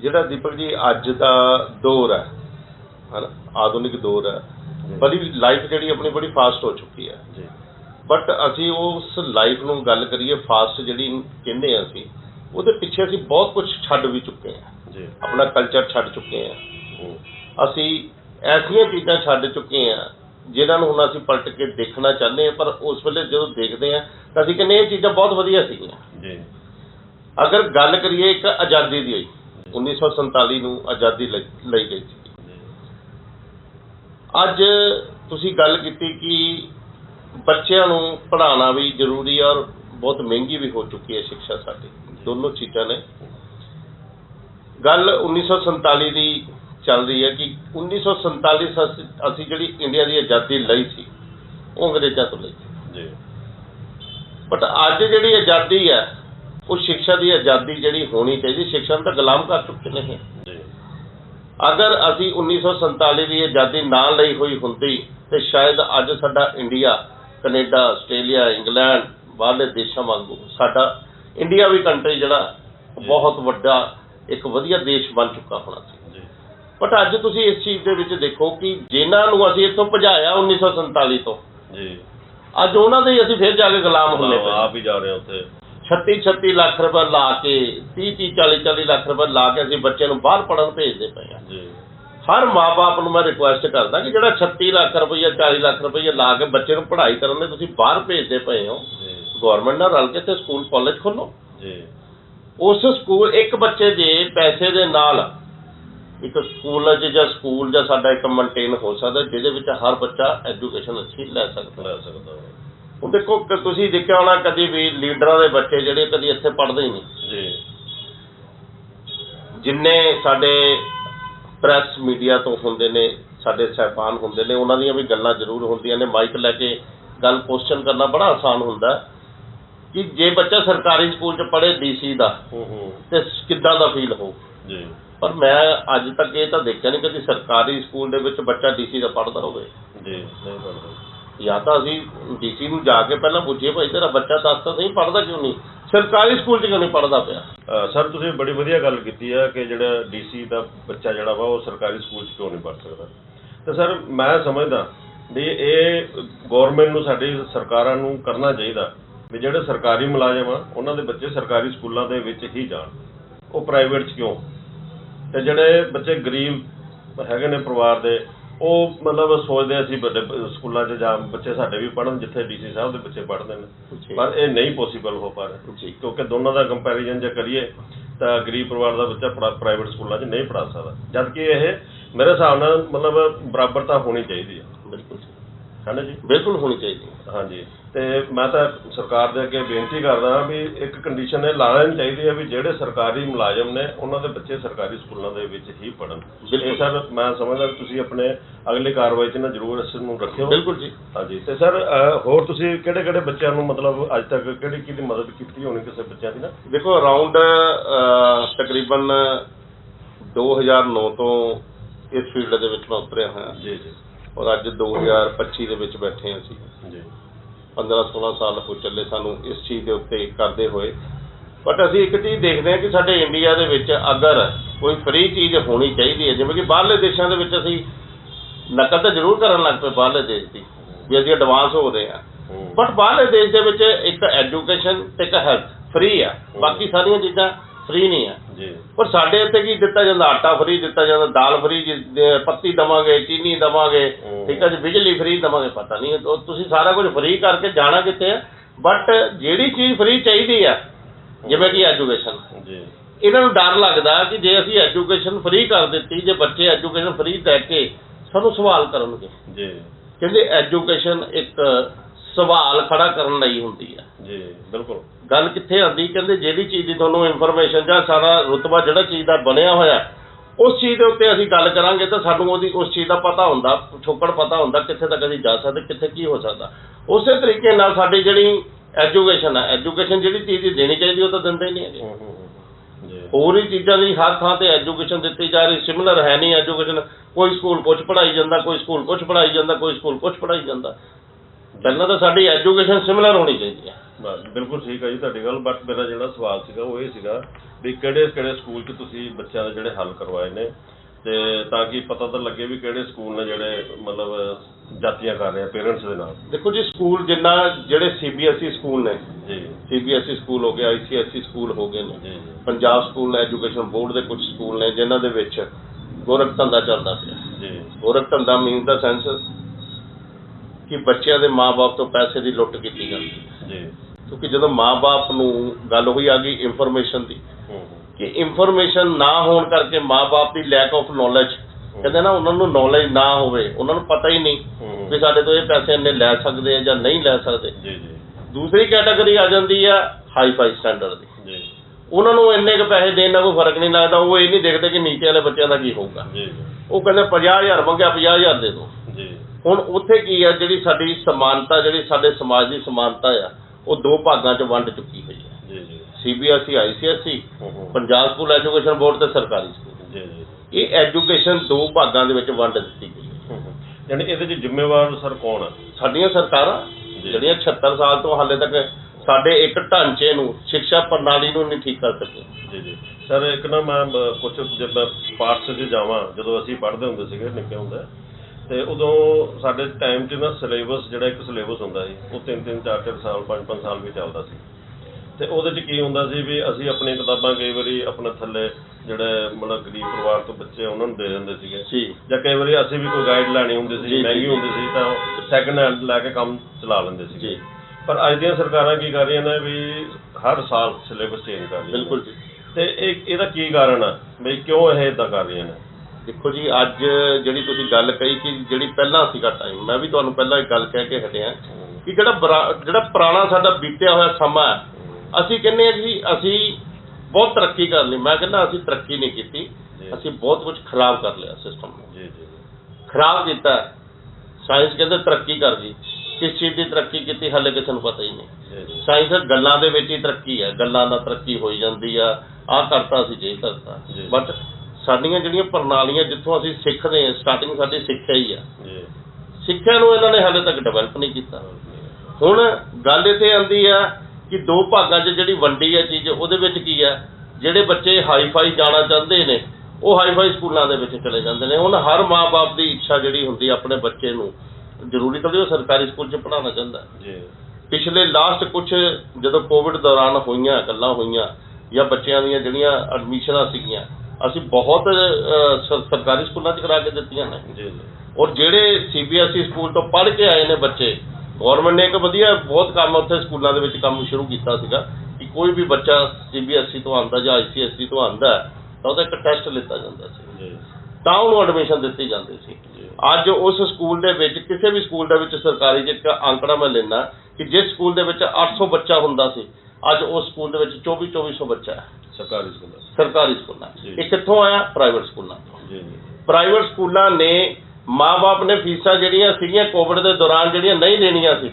ਜਿਹੜਾ ਦੀਪਕ ਜੀ ਅੱਜ ਦਾ ਦੌਰ ਹੈ ਹਨਾ? ਆਧੁਨਿਕ ਦੌਰ ਹੈ ਬੜੀ ਲਾਈਫ ਜਿਹੜੀ ਆਪਣੀ ਬੜੀ ਫਾਸਟ ਹੋ ਚੁੱਕੀ ਹੈ। ਜੀ। ਬਟ ਅਸੀਂ ਉਸ ਲਾਈਫ ਨੂੰ ਗੱਲ ਕਰੀਏ ਫਾਸਟ ਜਿਹੜੀ ਕਹਿੰਦੇ ਆ ਅਸੀਂ ਉਹਦੇ ਪਿੱਛੇ ਅਸੀਂ ਬਹੁਤ ਕੁਝ ਛੱਡ ਵੀ ਚੁੱਕੇ ਜੀ। ਆਪਣਾ ਕਲਚਰ ਛੱਡ ਚੁੱਕੇ ਹੂੰ, ਅਸੀਂ ਐਸੀਆਂ ਚੀਜ਼ਾਂ ਛੱਡ ਚੁੱਕੇ ਹਾਂ ਜਿਨ੍ਹਾਂ ਨੂੰ ਹੁਣ ਅਸੀਂ ਪਲਟ ਕੇ ਦੇਖਣਾ ਚਾਹੁੰਦੇ ਹਾਂ ਪਰ ਉਸ ਵੇਲੇ ਜਦੋਂ ਦੇਖਦੇ ਹਾਂ ਤਾਂ ਅਸੀਂ ਕਹਿੰਦੇ ਇਹ ਚੀਜ਼ਾਂ ਬਹੁਤ ਵਧੀਆ ਸੀਗੀਆਂ। ਜੀ। ਅਗਰ ਗੱਲ ਕਰੀਏ ਇੱਕ ਆਜ਼ਾਦੀ ਦੀ ਹੋਈ 1947 ਨੂੰ ਆਜ਼ਾਦੀ ਲਈ ਗਈ ਸੀ। ਅੱਜ ਤੁਸੀਂ ਗੱਲ ਕੀਤੀ ਕਿ ਬੱਚਿਆਂ ਨੂੰ ਪੜ੍ਹਾਉਣਾ ਵੀ ਜ਼ਰੂਰੀ ਔਰ ਬਹੁਤ ਮਹਿੰਗੀ ਵੀ ਹੋ ਚੁੱਕੀ ਹੈ ਸਿੱਖਿਆ ਸਾਡੀ। ਦੋਨੋਂ ਚੀਜ਼ਾਂ ਨੇ। ਗੱਲ 1947 ਦੀ ਚੱਲ ਰਹੀ ਹੈ ਕਿ 1947 ਚ ਅਸੀਂ- ਜਿਹੜੀ ਇੰਡੀਆ ਦੀ ਆਜ਼ਾਦੀ ਲਈ ਸੀ ਉਹ ਅੰਗਰੇਜ਼ਾਂ ਤੋਂ ਲਈ ਸੀ। ਜੀ। ਬਟ ਅੱਜ ਜਿਹੜੀ ਆਜ਼ਾਦੀ ਹੈ ਉਹ ਸਿੱਖਿਆ ਦੀ ਆਜ਼ਾਦੀ ਜਿਹੜੀ ਹੋਣੀ ਚਾਹੀਦੀ ਸਿੱਖਿਆ ਨੂੰ ਤਾਂ ਗੁਲਾਮ ਕਰ ਚੁੱਕੇ ਨੇ। ਜੀ। ਅਗਰ ਅਸੀਂ 1947 ਦੀ ਆਜ਼ਾਦੀ ਨਾ ਲਈ ਹੋਈ ਹੁੰਦੀ ਤੇ ਸ਼ਾਇਦ ਅੱਜ ਸਾਡਾ ਇੰਡੀਆ ਕੈਨੇਡਾ ਆਸਟ੍ਰੇਲੀਆ ਇੰਗਲੈਂਡ ਬਾਹਰਲੇ ਦੇਸ਼ਾਂ ਵਾਂਗੂ ਸਾਡਾ ਇੰਡੀਆ ਵੀ ਕੰਟਰੀ ਜਿਹੜਾ ਬਹੁਤ ਵੱਡਾ ਇੱਕ ਵਧੀਆ ਦੇਸ਼ ਬਣ ਚੁੱਕਾ ਹੋਣਾ ਸੀ। ਬਟ ਅੱਜ ਤੁਸੀਂ ਇਸ ਚੀਜ਼ ਦੇ ਵਿੱਚ ਦੇਖੋ ਕਿ ਜਿਨ੍ਹਾਂ ਨੂੰ ਅਸੀਂ ਇੱਥੋਂ ਭਜਾਇਆ 1947 ਤੋਂ ਜੀ। ਅੱਜ ਉਹਨਾਂ ਦੇ ਅਸੀਂ ਫਿਰ ਜਾ ਕੇ ਗੁਲਾਮ ਹੁੰਨੇ ਪਏ। ਆਪ ਹੀ ਜਾ ਰਹੇ ਉੱਥੇ। 36 36 ਲੱਖ ਰੁਪਏ ਲਾ ਕੇ 30 30 40 40 ਲੱਖ ਰੁਪਏ ਲਾ ਕੇ ਅਸੀਂ ਬੱਚੇ ਨੂੰ ਬਾਹਰ ਪੜਨ ਭੇਜਦੇ ਪਏ ਹਾਂ। ਜੀ। ਹਰ ਮਾਪੇ ਨੂੰ ਮੈਂ ਰਿਕੁਐਸਟ ਕਰਦਾ ਕਿ ਜਿਹੜਾ 36 ਲੱਖ ਰੁਪਈਆ 40 ਲੱਖ ਰੁਪਈਆ ਲਾ ਕੇ ਬੱਚੇ ਨੂੰ ਪੜ੍ਹਾਈ ਕਰਨ ਦੇ ਤੁਸੀਂ ਬਾਹਰ ਭੇਜਦੇ ਪਏ ਹੋ ਗਵਰਨਮੈਂਟ ਨਾਲ ਰਲ ਕੇ ਤੇ ਸਕੂਲ ਕਾਲਜ ਖੋਲੋ ਜੀ। ਉਸ ਸਕੂਲ ਇੱਕ ਬੱਚੇ ਦੇ ਪੈਸੇ ਦੇ ਨਾਲ ਇੱਕ ਸਕੂਲ ਜਾਂ ਸਕੂਲ ਜਾਂ ਸਾਡਾ ਇੱਕ ਮੇਨਟੇਨ ਹੋ ਸਕਦਾ ਜਿਹਦੇ ਵਿੱਚ ਹਰ ਬੱਚਾ ਐਜੂਕੇਸ਼ਨ ਅੱਛੀ ਲੈ ਸਕਦਾ। ਲੈ ਸਕਦਾ। ਹੈ। ਹੁਣ ਦੇਖੋ ਕਿ ਤੁਸੀਂ ਦੇਖਿਆ ਹੋਣਾ ਕਦੀ ਵੀ ਲੀਡਰਾਂ ਦੇ ਬੱਚੇ ਜਿਹੜੇ ਕਦੀ ਇੱਥੇ ਪੜ੍ਹਦੇ ਹੀ ਨਹੀਂ। ਜੀ। ਜਿੰਨੇ ਸਾਡੇ ਪ੍ਰੈਸ ਮੀਡੀਆ ਤੋਂ ਹੁੰਦੇ ਨੇ ਸਾਡੇ ਸਹਿਬਾਨ ਹੁੰਦੇ ਨੇ ਉਹਨਾਂ ਦੀਆਂ ਵੀ ਗੱਲਾਂ ਜ਼ਰੂਰ ਹੁੰਦੀਆਂ ਨੇ। ਮਾਈਕ ਲੈ ਕੇ ਗੱਲ ਕੁਐਸਚਨ ਕਰਨਾ ਬੜਾ ਆਸਾਨ ਹੁੰਦਾ ਹੈ ਕਿ ਜੇ ਬੱਚਾ ਸਰਕਾਰੀ ਸਕੂਲ 'ਚ ਪੜ੍ਹੇ ਡੀਸੀ ਦਾ ਹੂੰ ਹੂੰ। ਤੇ ਕਿੱਦਾਂ ਦਾ ਫੀਲ ਜੀ। ਪਰ ਮੈਂ ਅੱਜ ਤੱਕ ਇਹ ਤਾਂ ਦੇਖਿਆ ਨਹੀਂ ਕਦੀ ਸਰਕਾਰੀ ਸਕੂਲ ਦੇ ਵਿੱਚ ਬੱਚਾ ਡੀਸੀ ਦਾ ਪੜ੍ਹਦਾ ਹੋਵੇ। ਜੀ ਨਹੀਂ ਪੜਦਾ ਜਾਂ ਤਾਂ ਅਸੀਂ ਡੀਸੀ ਨੂੰ ਜਾ ਕੇ ਪਹਿਲਾਂ ਪੁੱਛੀਏ, ਭਾਈ, ਤੇਰਾ ਬੱਚਾ ਦੱਸ ਤਾਂ ਸਹੀ ਪੜ੍ਹਦਾ ਕਿਉਂ ਨਹੀਂ? ਸਰਕਾਰੀ ਸਕੂਲ 'ਚ ਕਿਉਂ ਨਹੀਂ ਪੜ੍ਹਦਾ ਪਿਆ? ਸਰ, ਤੁਸੀਂ ਬੜੀ ਵਧੀਆ ਗੱਲ ਕੀਤੀ ਆ ਕਿ ਜਿਹੜਾ ਡੀਸੀ ਦਾ ਬੱਚਾ ਜਿਹੜਾ ਵਾ, ਉਹ ਸਰਕਾਰੀ ਸਕੂਲ 'ਚ ਕਿਉਂ ਨਹੀਂ ਪੜ੍ਹ ਸਕਦਾ? ਤੇ ਸਰ, ਮੈਂ ਸਮਝਦਾ ਵੀ ਇਹ ਗਵਰਨਮੈਂਟ ਨੂੰ, ਸਾਡੀ ਸਰਕਾਰਾਂ ਨੂੰ ਕਰਨਾ ਚਾਹੀਦਾ ਵੀ ਜਿਹੜੇ ਸਰਕਾਰੀ ਮੁਲਾਜ਼ਮ ਆ, ਉਹਨਾਂ ਦੇ ਬੱਚੇ ਸਰਕਾਰੀ ਸਕੂਲਾਂ ਦੇ ਵਿੱਚ ਹੀ ਜਾਣ। ਉਹ ਪ੍ਰਾਈਵੇਟ 'ਚ ਕਿਉਂ? ਤੇ ਜਿਹੜੇ ਬੱਚੇ ਗਰੀਬ ਹੈਗੇ ਨੇ ਪਰਿਵਾਰ ਦੇ ਉਹ ਮਤਲਬ ਸੋਚਦੇ ਅਸੀਂ ਵੱਡੇ ਸਕੂਲਾਂ 'ਚ ਜਾ ਬੱਚੇ ਸਾਡੇ ਵੀ ਪੜ੍ਹਨ ਜਿੱਥੇ ਡੀਸੀ ਸਾਹਿਬ ਦੇ ਬੱਚੇ ਪੜ੍ਹਦੇ ਨੇ। ਪਰ ਇਹ ਨਹੀਂ ਪੋਸੀਬਲ ਹੋ ਪਾ ਰਿਹਾ। ਕਿਉਂਕਿ ਦੋਨਾਂ ਦਾ ਕੰਪੈਰੀਜ਼ਨ ਜੇ ਕਰੀਏ ਤਾਂ ਗਰੀਬ ਪਰਿਵਾਰ ਦਾ ਬੱਚਾ ਪ੍ਰਾਈਵੇਟ ਸਕੂਲਾਂ 'ਚ ਨਹੀਂ ਪੜ੍ਹਾ ਸਕਦਾ। ਜਦ ਕਿ ਇਹ ਮੇਰੇ ਹਿਸਾਬ ਨਾਲ ਮਤਲਬ ਬਰਾਬਰਤਾ ਹੋਣੀ ਚਾਹੀਦੀ ਹੈ ਬਿਲਕੁਲ। ਹੈ ਨਾ ਜੀ? ਬਿਲਕੁਲ ਹੋਣੀ ਚਾਹੀਦੀ ਹੈ। ਹਾਂਜੀ। ਤੇ ਮੈਂ ਤਾਂ ਸਰਕਾਰ ਦੇ ਅੱਗੇ ਬੇਨਤੀ ਕਰਦਾ ਹਾਂ ਵੀ ਇੱਕ ਕੰਡੀਸ਼ਨ ਇਹ ਲਾਣੀ ਚਾਹੀਦੀ ਹੈ ਵੀ ਜਿਹੜੇ ਸਰਕਾਰੀ ਮੁਲਾਜ਼ਮ ਨੇ ਉਹਨਾਂ ਦੇ ਬੱਚੇ ਸਰਕਾਰੀ ਸਕੂਲਾਂ ਦੇ ਵਿੱਚ ਹੀ ਬਿਲਕੁਲ। ਇਹ ਸਰ ਮੈਂ ਸਮਝਦਾ ਤੁਸੀਂ ਆਪਣੇ ਅਗਲੀ ਕਾਰਵਾਈ 'ਚ ਨਾ ਜ਼ਰੂਰ ਇਸ ਨੂੰ ਰੱਖਿਓ। ਬਿਲਕੁਲ ਜੀ। ਹਾਂਜੀ। ਤੇ ਸਰ ਹੋਰ ਤੁਸੀਂ ਕਿਹੜੇ ਕਿਹੜੇ ਬੱਚਿਆਂ ਨੂੰ ਮਤਲਬ ਅੱਜ ਤੱਕ ਕਿਹੜੀ ਕਿਹਦੀ ਮਦਦ ਕੀਤੀ ਹੋਣੀ ਕਿਸੇ ਬੱਚਿਆਂ ਦੀ ਨਾ? ਦੇਖੋ ਅਰਾਊਂਡ ਤਕਰੀਬਨ 2009 ਤੋਂ ਇਸ ਫੀਲਡ ਦੇ ਵਿੱਚ ਮੈਂ ਉਤਰਿਆ ਹੋਇਆ। ਜੀ ਜੀ। ਔਰ ਅੱਜ 2025 ਦੇ ਵਿੱਚ ਬੈਠੇ ਹਾਂ ਅਸੀਂ। ਜੀ। 15 16 ਸਾਲ ਹੋ ਚੱਲੇ ਸਾਨੂੰ ਇਸ ਚੀਜ਼ ਦੇ ਉੱਤੇ ਕਰਦੇ ਹੋਏ। ਬਟ ਅਸੀਂ ਇੱਕ ਚੀਜ਼ ਦੇਖਦੇ ਹਾਂ ਕਿ ਸਾਡੇ ਇੰਡੀਆ ਦੇ ਵਿੱਚ ਅਗਰ ਕੋਈ ਫ੍ਰੀ ਚੀਜ਼ ਹੋਣੀ ਚਾਹੀਦੀ ਹੈ ਜਿਵੇਂ ਕਿ ਬਾਹਰਲੇ ਦੇਸ਼ਾਂ ਦੇ ਵਿੱਚ ਅਸੀਂ ਨਕਲ ਤਾਂ ਜ਼ਰੂਰ ਕਰਨ ਲੱਗ ਪਏ ਬਾਹਰਲੇ ਦੇਸ਼ ਦੀ ਵੀ ਅਸੀਂ ਐਡਵਾਂਸ ਹੋ ਰਹੇ ਹਾਂ। ਹੂੰ। ਬਟ ਬਾਹਰਲੇ ਦੇਸ਼ ਦੇ ਵਿੱਚ ਇੱਕ ਐਜੂਕੇਸ਼ਨ ਤੇ ਇੱਕ ਹੈਲਥ ਫ੍ਰੀ ਆ। ਬਾਕੀ ਸਾਰੀਆਂ ਚੀਜ਼ਾਂ ਫ੍ਰੀ ਨਹੀਂ ਆ। ਜੀ। ਪਰ ਸਾਡੇ ਇੱਥੇ ਕੀ ਦਿੱਤਾ ਜਾਂਦਾ? ਆਟਾ ਫ੍ਰੀ ਦਿੱਤਾ ਜਾਂਦਾ ਦਾਲ ਫ੍ਰੀ ਪੱਤੀ ਦਵਾਂਗੇ ਚੀਨੀ ਦਵਾਂਗੇ ਹੂੰ। ਠੀਕ ਹੈ ਜੀ ਬਿਜਲੀ ਫ੍ਰੀ ਦਵਾਂਗੇ ਪਤਾ ਨਹੀਂ ਤੁਸੀਂ ਸਾਰਾ ਕੁਝ ਫ੍ਰੀ ਕਰਕੇ ਜਾਣਾ ਕਿੱਥੇ ਹੈ ਬਟ ਜਿਹੜੀ ਚੀਜ਼ ਫ੍ਰੀ ਚਾਹੀਦੀ ਆ ਜਿਵੇਂ ਕਿ ਐਜੂਕੇਸ਼ਨ। ਜੀ। ਇਹਨਾਂ ਨੂੰ ਡਰ ਲੱਗਦਾ ਕਿ ਜੇ ਅਸੀਂ ਐਜੂਕੇਸ਼ਨ ਫ੍ਰੀ ਕਰ ਦਿੱਤੀ ਜੇ ਬੱਚੇ ਐਜੂਕੇਸ਼ਨ ਫ੍ਰੀ ਲੈ ਕੇ ਸਾਨੂੰ ਸਵਾਲ ਕਰਨਗੇ। ਜੀ। ਕਹਿੰਦੇ ਐਜੂਕੇਸ਼ਨ ਇੱਕ ਸਵਾਲ ਖੜਾ ਕਰਨ ਲਈ ਹੁੰਦੀ ਆ। ਜੀ ਬਿਲਕੁਲ। ਗੱਲ ਕਿੱਥੇ ਆਉਂਦੀ? ਕਹਿੰਦੇ ਜਿਹੜੀ ਚੀਜ਼ ਦੀ ਤੁਹਾਨੂੰ ਇਨਫੋਰਮੇਸ਼ਨ ਜਾਂ ਸਾਰਾ ਰੁਤਬਾ ਜਿਹੜਾ ਚੀਜ਼ ਦਾ ਬਣਿਆ ਹੋਇਆ ਉਸ ਚੀਜ਼ ਦੇ ਉੱਤੇ ਅਸੀਂ ਗੱਲ ਕਰਾਂਗੇ ਤਾਂ ਸਾਨੂੰ ਉਹਦੀ ਉਸ ਚੀਜ਼ ਦਾ ਪਤਾ ਹੁੰਦਾ ਛੋਕੜ ਪਤਾ ਹੁੰਦਾ ਕਿੱਥੇ ਤੱਕ ਅਸੀਂ ਜਾ ਸਕਦੇ ਕਿੱਥੇ ਕੀ ਹੋ ਸਕਦਾ। ਉਸੇ ਤਰੀਕੇ ਨਾਲ ਸਾਡੀ ਜਿਹੜੀ ਐਜੂਕੇਸ਼ਨ ਹੈ ਐਜੂਕੇਸ਼ਨ ਜਿਹੜੀ ਚੀਜ਼ ਦੀ ਦੇਣੀ ਚਾਹੀਦੀ ਉਹ ਤਾਂ ਦਿੰਦੇ ਨਹੀਂ ਹੈਗੇ। ਹੋਰ ਹੀ ਚੀਜ਼ਾਂ ਦੀ ਹਰ ਥਾਂ ਤੇ ਐਜੂਕੇਸ਼ਨ ਦਿੱਤੀ ਜਾ ਰਹੀ ਸਿਮਿਲਰ ਹੈ ਨਹੀਂ ਐਜੂਕੇਸ਼ਨ ਕੋਈ ਸਕੂਲ ਕੁਝ ਪੜ੍ਹਾਈ ਜਾਂਦਾ ਕੋਈ ਸਕੂਲ ਕੁਝ ਪੜ੍ਹਾਈ ਜਾਂਦਾ ਕੋਈ ਸਕੂਲ ਕੁਝ ਪੜ੍ਹਾਈ ਜਾਂਦਾ। ਪਹਿਲਾਂ ਤਾਂ ਸਾਡੀ ਐਜੂਕੇਸ਼ਨ ਸਿਮਿਲਰ ਹੋਣੀ ਚਾਹੀਦੀ ਹੈ ਬਸ ਬਿਲਕੁਲ ਠੀਕ ਹੈ ਜੀ ਤੁਹਾਡੀ ਗੱਲ ਬਟ ਮੇਰਾ ਜਿਹੜਾ ਸਵਾਲ ਸੀਗਾ ਉਹ ਇਹ ਸੀਗਾ ਵੀ ਕਿਹੜੇ ਕਿਹੜੇ ਸਕੂਲ 'ਚ ਤੁਸੀਂ ਬੱਚਿਆਂ ਦੇ ਜਿਹੜੇ ਹੱਲ ਕਰਵਾਏ ਨੇ ਤੇ ਤਾਂ ਕਿ ਪਤਾ ਤਾਂ ਲੱਗੇ ਵੀ ਕਿਹੜੇ ਸਕੂਲ ਨੇ ਜਿਹੜੇ ਮਤਲਬ ਜਾਤੀਆਂ ਕਰ ਰਹੇ ਆ ਪੇਰੈਂਟਸ ਦੇ ਨਾਲ। ਦੇਖੋ ਜੀ ਸਕੂਲ ਜਿੰਨਾ ਜਿਹੜੇ ਸੀਬੀਐਸਈ ਸਕੂਲ ਨੇ ਜੀ। ਸੀਬੀਐਸਈ ਸਕੂਲ ਹੋ ਗਿਆ ਆਈਸੀਐਸਈ ਸਕੂਲ ਹੋ ਗਏ ਨੇ ਪੰਜਾਬ ਸਕੂਲ ਐਜੂਕੇਸ਼ਨ ਬੋਰਡ ਦੇ ਕੁਝ ਸਕੂਲ ਨੇ ਜਿਨ੍ਹਾਂ ਦੇ ਵਿੱਚ ਗੋਰਖ ਧੰਦਾ ਚੱਲਦਾ ਪਿਆ। ਜੀ। ਗੋਰਖ ਧੰਦਾ ਮੀਨਸ ਦਾ ਸੈਂਸ ਕਿ ਬੱਚਿਆਂ ਦੇ ਮਾਪੇ ਤੋਂ ਪੈਸੇ ਦੀ ਲੁੱਟ ਕੀਤੀ ਜਾਂਦੀ ਜੀ। ਕਿਉਂਕਿ ਜਦੋਂ ਮਾਪੇ ਨੂੰ ਗੱਲ ਹੋਈ ਆ ਗਈ ਇਨਫੋਰਮੇਸ਼ਨ ਦੀ। ਕਿ ਇਨਫੋਰਮੇਸ਼ਨ ਨਾ ਹੋਣ ਕਰਕੇ ਮਾਪੇ ਦੀ ਲੈਕ ਆਫ ਨੌਲੇਜ ਕਹਿੰਦੇ ਨਾ ਉਹਨਾਂ ਨੂੰ ਨੌਲੇਜ ਨਾ ਹੋਵੇ ਉਹਨਾਂ ਨੂੰ ਪਤਾ ਹੀ ਨਹੀਂ ਵੀ ਸਾਡੇ ਤੋਂ ਇਹ ਪੈਸੇ ਇੰਨੇ ਲੈ ਸਕਦੇ ਆ ਜਾਂ ਨਹੀਂ ਲੈ ਸਕਦੇ। ਜੀ ਜੀ। ਦੂਸਰੀ ਕੈਟਾਗਰੀ ਆ ਜਾਂਦੀ ਆ ਹਾਈ ਫਾਈ ਸਟੈਂਡਰਡ ਦੀ। ਜੀ। ਉਹਨਾਂ ਨੂੰ ਇੰਨੇ ਕੁ ਪੈਸੇ ਦੇਣ ਨਾਲ ਕੋਈ ਫ਼ਰਕ ਨਹੀਂ ਲੱਗਦਾ ਉਹ ਇਹ ਨਹੀਂ ਦੇਖਦੇ ਕਿ ਨੀਚੇ ਵਾਲੇ ਬੱਚਿਆਂ ਦਾ ਕੀ ਹੋਊਗਾ। ਜੀ ਉਹ ਕਹਿੰਦੇ 50000 ਮੰਗਿਆ 50000 ਦੇ ਦਿਓ। ਜੀ ਹੁਣ ਉੱਥੇ ਕੀ ਆ ਜਿਹੜੀ ਸਾਡੀ ਸਮਾਨਤਾ ਜਿਹੜੀ ਸਾਡੇ ਸਮਾਜ ਦੀ ਸਮਾਨਤਾ ਆ ਉਹ ਦੋ ਭਾਗਾਂ 'ਚ ਵੰਡ ਚੁੱਕੀ ਹੋਈ ਹੈ ਜੀ ਜੀ। ਸੀਬੀਐਸਈ ਆਈਸੀਐਸਈ ਹੂੰ ਹੂੰ। ਪੰਜਾਬ ਸਕੂਲ ਐਜੂਕੇਸ਼ਨ ਬੋਰਡ ਤੇ ਸਰਕਾਰੀ ਸਕੂਲ ਜੀ ਜੀ। ਇਹ ਐਜੂਕੇਸ਼ਨ ਦੋ ਭਾਗਾਂ ਦੇ ਵਿੱਚ ਵੰਡ ਦਿੱਤੀ ਗਈ ਹੈ ਯਾਨੀ ਇਹਦੇ 'ਚ ਜ਼ਿੰਮੇਵਾਰ ਸਰ ਕੌਣ ਆ? ਸਾਡੀਆਂ ਸਰਕਾਰਾਂ। ਜਿਹੜੀਆਂ 76 ਸਾਲ ਤੋਂ ਹਾਲੇ ਤੱਕ ਸਾਡੇ ਇੱਕ ਢਾਂਚੇ ਨੂੰ ਸਿੱਖਿਆ ਪ੍ਰਣਾਲੀ ਨੂੰ ਨਹੀਂ ਠੀਕ ਕਰ ਸਕੇ। ਜੀ ਜੀ। ਸਰ ਇੱਕ ਨਾ ਮੈਂ ਕੁਛ ਜਦ ਪਾਰਟਸ 'ਚ ਜਾਵਾਂ ਜਦੋਂ ਅਸੀਂ ਪੜ੍ਹਦੇ ਹੁੰਦੇ ਸੀਗੇ ਨਿੱਕੇ ਹੁੰਦੇ ਤੇ ਉਦੋਂ ਸਾਡੇ ਟਾਈਮ 'ਚ ਨਾ ਸਿਲੇਬਸ ਜਿਹੜਾ ਇੱਕ ਸਿਲੇਬਸ ਹੁੰਦਾ ਸੀ ਉਹ ਤਿੰਨ ਤਿੰਨ ਚਾਰ ਚਾਰ ਸਾਲ ਪੰਜ ਪੰਜ ਸਾਲ ਵੀ ਚੱਲਦਾ ਸੀ। ਤੇ ਉਹਦੇ 'ਚ ਕੀ ਹੁੰਦਾ ਸੀ ਵੀ ਅਸੀਂ ਆਪਣੀਆਂ ਕਿਤਾਬਾਂ ਕਈ ਵਾਰੀ ਆਪਣੇ ਥੱਲੇ ਜਿਹੜੇ ਮਤਲਬ ਗਰੀਬ ਪਰਿਵਾਰ ਤੋਂ ਬੱਚੇ ਉਹਨਾਂ ਨੂੰ ਦੇ ਦਿੰਦੇ ਸੀਗੇ। ਜੀ। ਜਾਂ ਕਈ ਵਾਰੀ ਅਸੀਂ ਵੀ ਕੋਈ ਗਾਈਡ ਲੈਣੀ ਹੁੰਦੀ ਸੀ ਮਹਿੰਗੀ। ਹੁੰਦੀ ਸੀ ਤਾਂ ਸੈਕੰਡ ਹੈਂਡ ਲੈ ਕੇ ਕੰਮ ਚਲਾ ਲੈਂਦੇ ਸੀ। ਜੀ। ਪਰ ਅੱਜ ਦੀਆਂ ਸਰਕਾਰਾਂ ਕੀ ਕਰ ਰਹੀਆਂ ਨੇ ਵੀ ਹਰ ਸਾਲ ਸਿਲੇਬਸ ਚੇਂਜ ਕਰ ਰਹੀਆਂ। ਬਿਲਕੁਲ ਜੀ। ਤੇ ਇਹ ਇਹਦਾ ਕੀ ਕਾਰਨ ਆ? ਬਈ ਕਿਉਂ ਇਹ ਇਦਾਂ ਕਰ ਰਹੀਆਂ ਨੇ? ਦੇਖੋ ਜੀ ਅੱਜ ਜਿਹੜੀ ਤੁਸੀਂ ਗੱਲ ਕਹੀ ਕਿ ਜਿਹੜੀ ਪਹਿਲਾਂ ਸੀਗਾ ਟਾਈਮ ਮੈਂ ਵੀ ਤੁਹਾਨੂੰ ਪਹਿਲਾਂ ਇੱਕ ਗੱਲ ਕਹਿ ਕੇ ਹਟਿਆ ਕਿ ਜਿਹੜਾ ਬਰਾ- ਜਿਹੜਾ ਪੁਰਾਣਾ ਸਾਡਾ ਬੀਤਿਆ ਹੋਇਆ ਸਮਾਂ ਹੈ ਅਸੀਂ ਕਹਿੰਦੇ ਆ ਜੀ ਅਸੀਂ ਬਹੁਤ ਤਰੱਕੀ ਕਰ ਲਈ। ਮੈਂ ਕਹਿੰਦਾ ਅਸੀਂ ਤਰੱਕੀ ਨਹੀਂ ਕੀਤੀ ਜੀ। ਅਸੀਂ ਬਹੁਤ ਕੁਝ ਖਰਾਬ ਕਰ ਲਿਆ ਸਿਸਟਮ ਨੂੰ। ਜੀ ਜੀ ਖਰਾਬ ਕੀਤਾ। ਸਾਇੰਸ ਕਹਿੰਦੇ ਤਰੱਕੀ ਕਰ ਗਈ। ਕਿਸ ਚੀਜ਼ ਦੀ ਤਰੱਕੀ ਕੀਤੀ ਹਾਲੇ ਕਿਸੇ ਨੂੰ ਪਤਾ ਹੀ ਨਹੀਂ। ਜੀ ਜੀ। ਸਾਇੰਸ ਗੱਲਾਂ ਦੇ ਵਿੱਚ ਹੀ ਤਰੱਕੀ ਹੈ। ਗੱਲਾਂ ਨਾਲ ਤਰੱਕੀ ਹੋਈ ਜਾਂਦੀ ਆ। ਆਹ ਕਰਤਾ ਸੀ ਜੇ ਕਰਤਾ। ਜੀ। ਬਟ ਸਾਡੀਆਂ ਜਿਹੜੀਆਂ ਪ੍ਰਣਾਲੀਆਂ ਜਿੱਥੋਂ ਅਸੀਂ ਸਿੱਖਦੇ ਹਾਂ ਸਟਾਰਟਿੰਗ ਸਾਡੀ ਸਿੱਖਿਆ ਹੀ ਆ। ਜੀ। ਸਿੱਖਿਆ ਨੂੰ ਇਹਨਾਂ ਨੇ ਹਾਲੇ ਤੱਕ ਡਿਵੈਲਪ ਨਹੀਂ ਕੀਤਾ। ਹੁਣ ਗੱਲ ਇੱਥੇ ਆਉਂਦੀ ਆ ਕਿ ਦੋ ਭਾਗਾਂ 'ਚ ਜਿਹੜੀ ਵੰਡੀ ਹੈ ਚੀਜ਼ ਉਹਦੇ ਵਿੱਚ ਕੀ ਆ? ਜਿਹੜੇ ਬੱਚੇ ਹਾਈ-ਫਾਈ ਜਾਣਾ ਚਾਹੁੰਦੇ ਨੇ ਉਹ ਹਾਈ-ਫਾਈ ਸਕੂਲਾਂ ਦੇ ਵਿੱਚ ਚਲੇ ਜਾਂਦੇ ਨੇ। ਹੁਣ ਹਰ ਮਾਪੇ ਦੀ ਇੱਛਾ ਜਿਹੜੀ ਹੁੰਦੀ ਆ ਆਪਣੇ ਬੱਚੇ ਨੂੰ ਜ਼ਰੂਰੀ ਤਾਂ ਉਹ ਸਰਕਾਰੀ ਸਕੂਲ 'ਚ ਪੜ੍ਹਾਉਣਾ ਚਾਹੁੰਦਾ। ਜੀ। ਪਿਛਲੇ ਲਾਸਟ ਕੁਝ ਜਦੋਂ ਕੋਵਿਡ ਦੌਰਾਨ ਹੋਈਆਂ ਗੱਲਾਂ ਹੋਈਆਂ ਜਾਂ ਬੱਚਿਆਂ ਦੀਆਂ ਜਿਹੜੀਆਂ ਐਡਮਿਸ਼ਨਾਂ ਸੀਗੀਆਂ ਅਸੀਂ ਬਹੁਤ ਸਰਕਾਰੀ ਸਕੂਲਾਂ 'ਚ ਕਰਾ ਕੇ ਦਿੱਤੀਆਂ ਨੇ। ਜੀ ਔਰ ਜਿਹੜੇ ਸੀਬੀਐਸਈ ਸਕੂਲ ਤੋਂ ਪੜ੍ਹ ਕੇ ਆਏ ਨੇ ਬੱਚੇ ਗਵਰਨਮੈਂਟ ਨੇ ਇੱਕ ਵਧੀਆ ਬਹੁਤ ਕੰਮ ਉੱਥੇ ਸਕੂਲਾਂ ਦੇ ਵਿੱਚ ਕੰਮ ਸ਼ੁਰੂ ਕੀਤਾ ਸੀਗਾ ਕਿ ਕੋਈ ਵੀ ਬੱਚਾ ਸੀਬੀਐਸਈ ਤੋਂ ਆਉਂਦਾ ਜਾਂ ਆਈਸੀਐਸਈ ਤੋਂ ਆਉਂਦਾ ਤਾਂ ਉਹਦਾ ਇੱਕ ਟੈਸਟ ਲਿੱਤਾ ਜਾਂਦਾ ਸੀ। ਜੀ। ਤਾਂ ਉਹਨੂੰ ਐਡਮਿਸ਼ਨ ਦਿੱਤੀ ਜਾਂਦੀ ਸੀ। ਅੱਜ ਉਸ ਸਕੂਲ ਦੇ ਵਿੱਚ ਕਿਸੇ ਵੀ ਸਕੂਲ ਦੇ ਵਿੱਚ ਸਰਕਾਰੀ ਇੱਕ ਅੰਕੜਾ ਮੈਂ ਲੈਣਾ ਕਿ ਜਿਸ ਸਕੂਲ ਦੇ ਵਿੱਚ 800 ਬੱਚਾ ਹੁੰਦਾ ਸੀ ਅੱਜ ਉਸ ਸਕੂਲ ਦੇ ਵਿੱਚ 24 2400 ਬੱਚਾ ਹੈ। ਸਰਕਾਰੀ ਸਕੂਲ ਸਰਕਾਰੀ ਸਕੂਲਾਂ। ਇਹ ਕਿੱਥੋਂ ਆਇਆ? ਪ੍ਰਾਈਵੇਟ ਸਕੂਲਾਂ ਤੋਂ ਜੀ ਜੀ। ਪ੍ਰਾਈਵੇਟ ਸਕੂਲਾਂ ਨੇ ਮਾਪੇ ਨੇ ਫੀਸਾਂ ਜਿਹੜੀਆਂ ਸੀਗੀਆਂ ਕੋਵਿਡ ਦੇ ਦੌਰਾਨ ਜਿਹੜੀਆਂ ਨਹੀਂ ਦੇਣੀਆਂ ਸੀ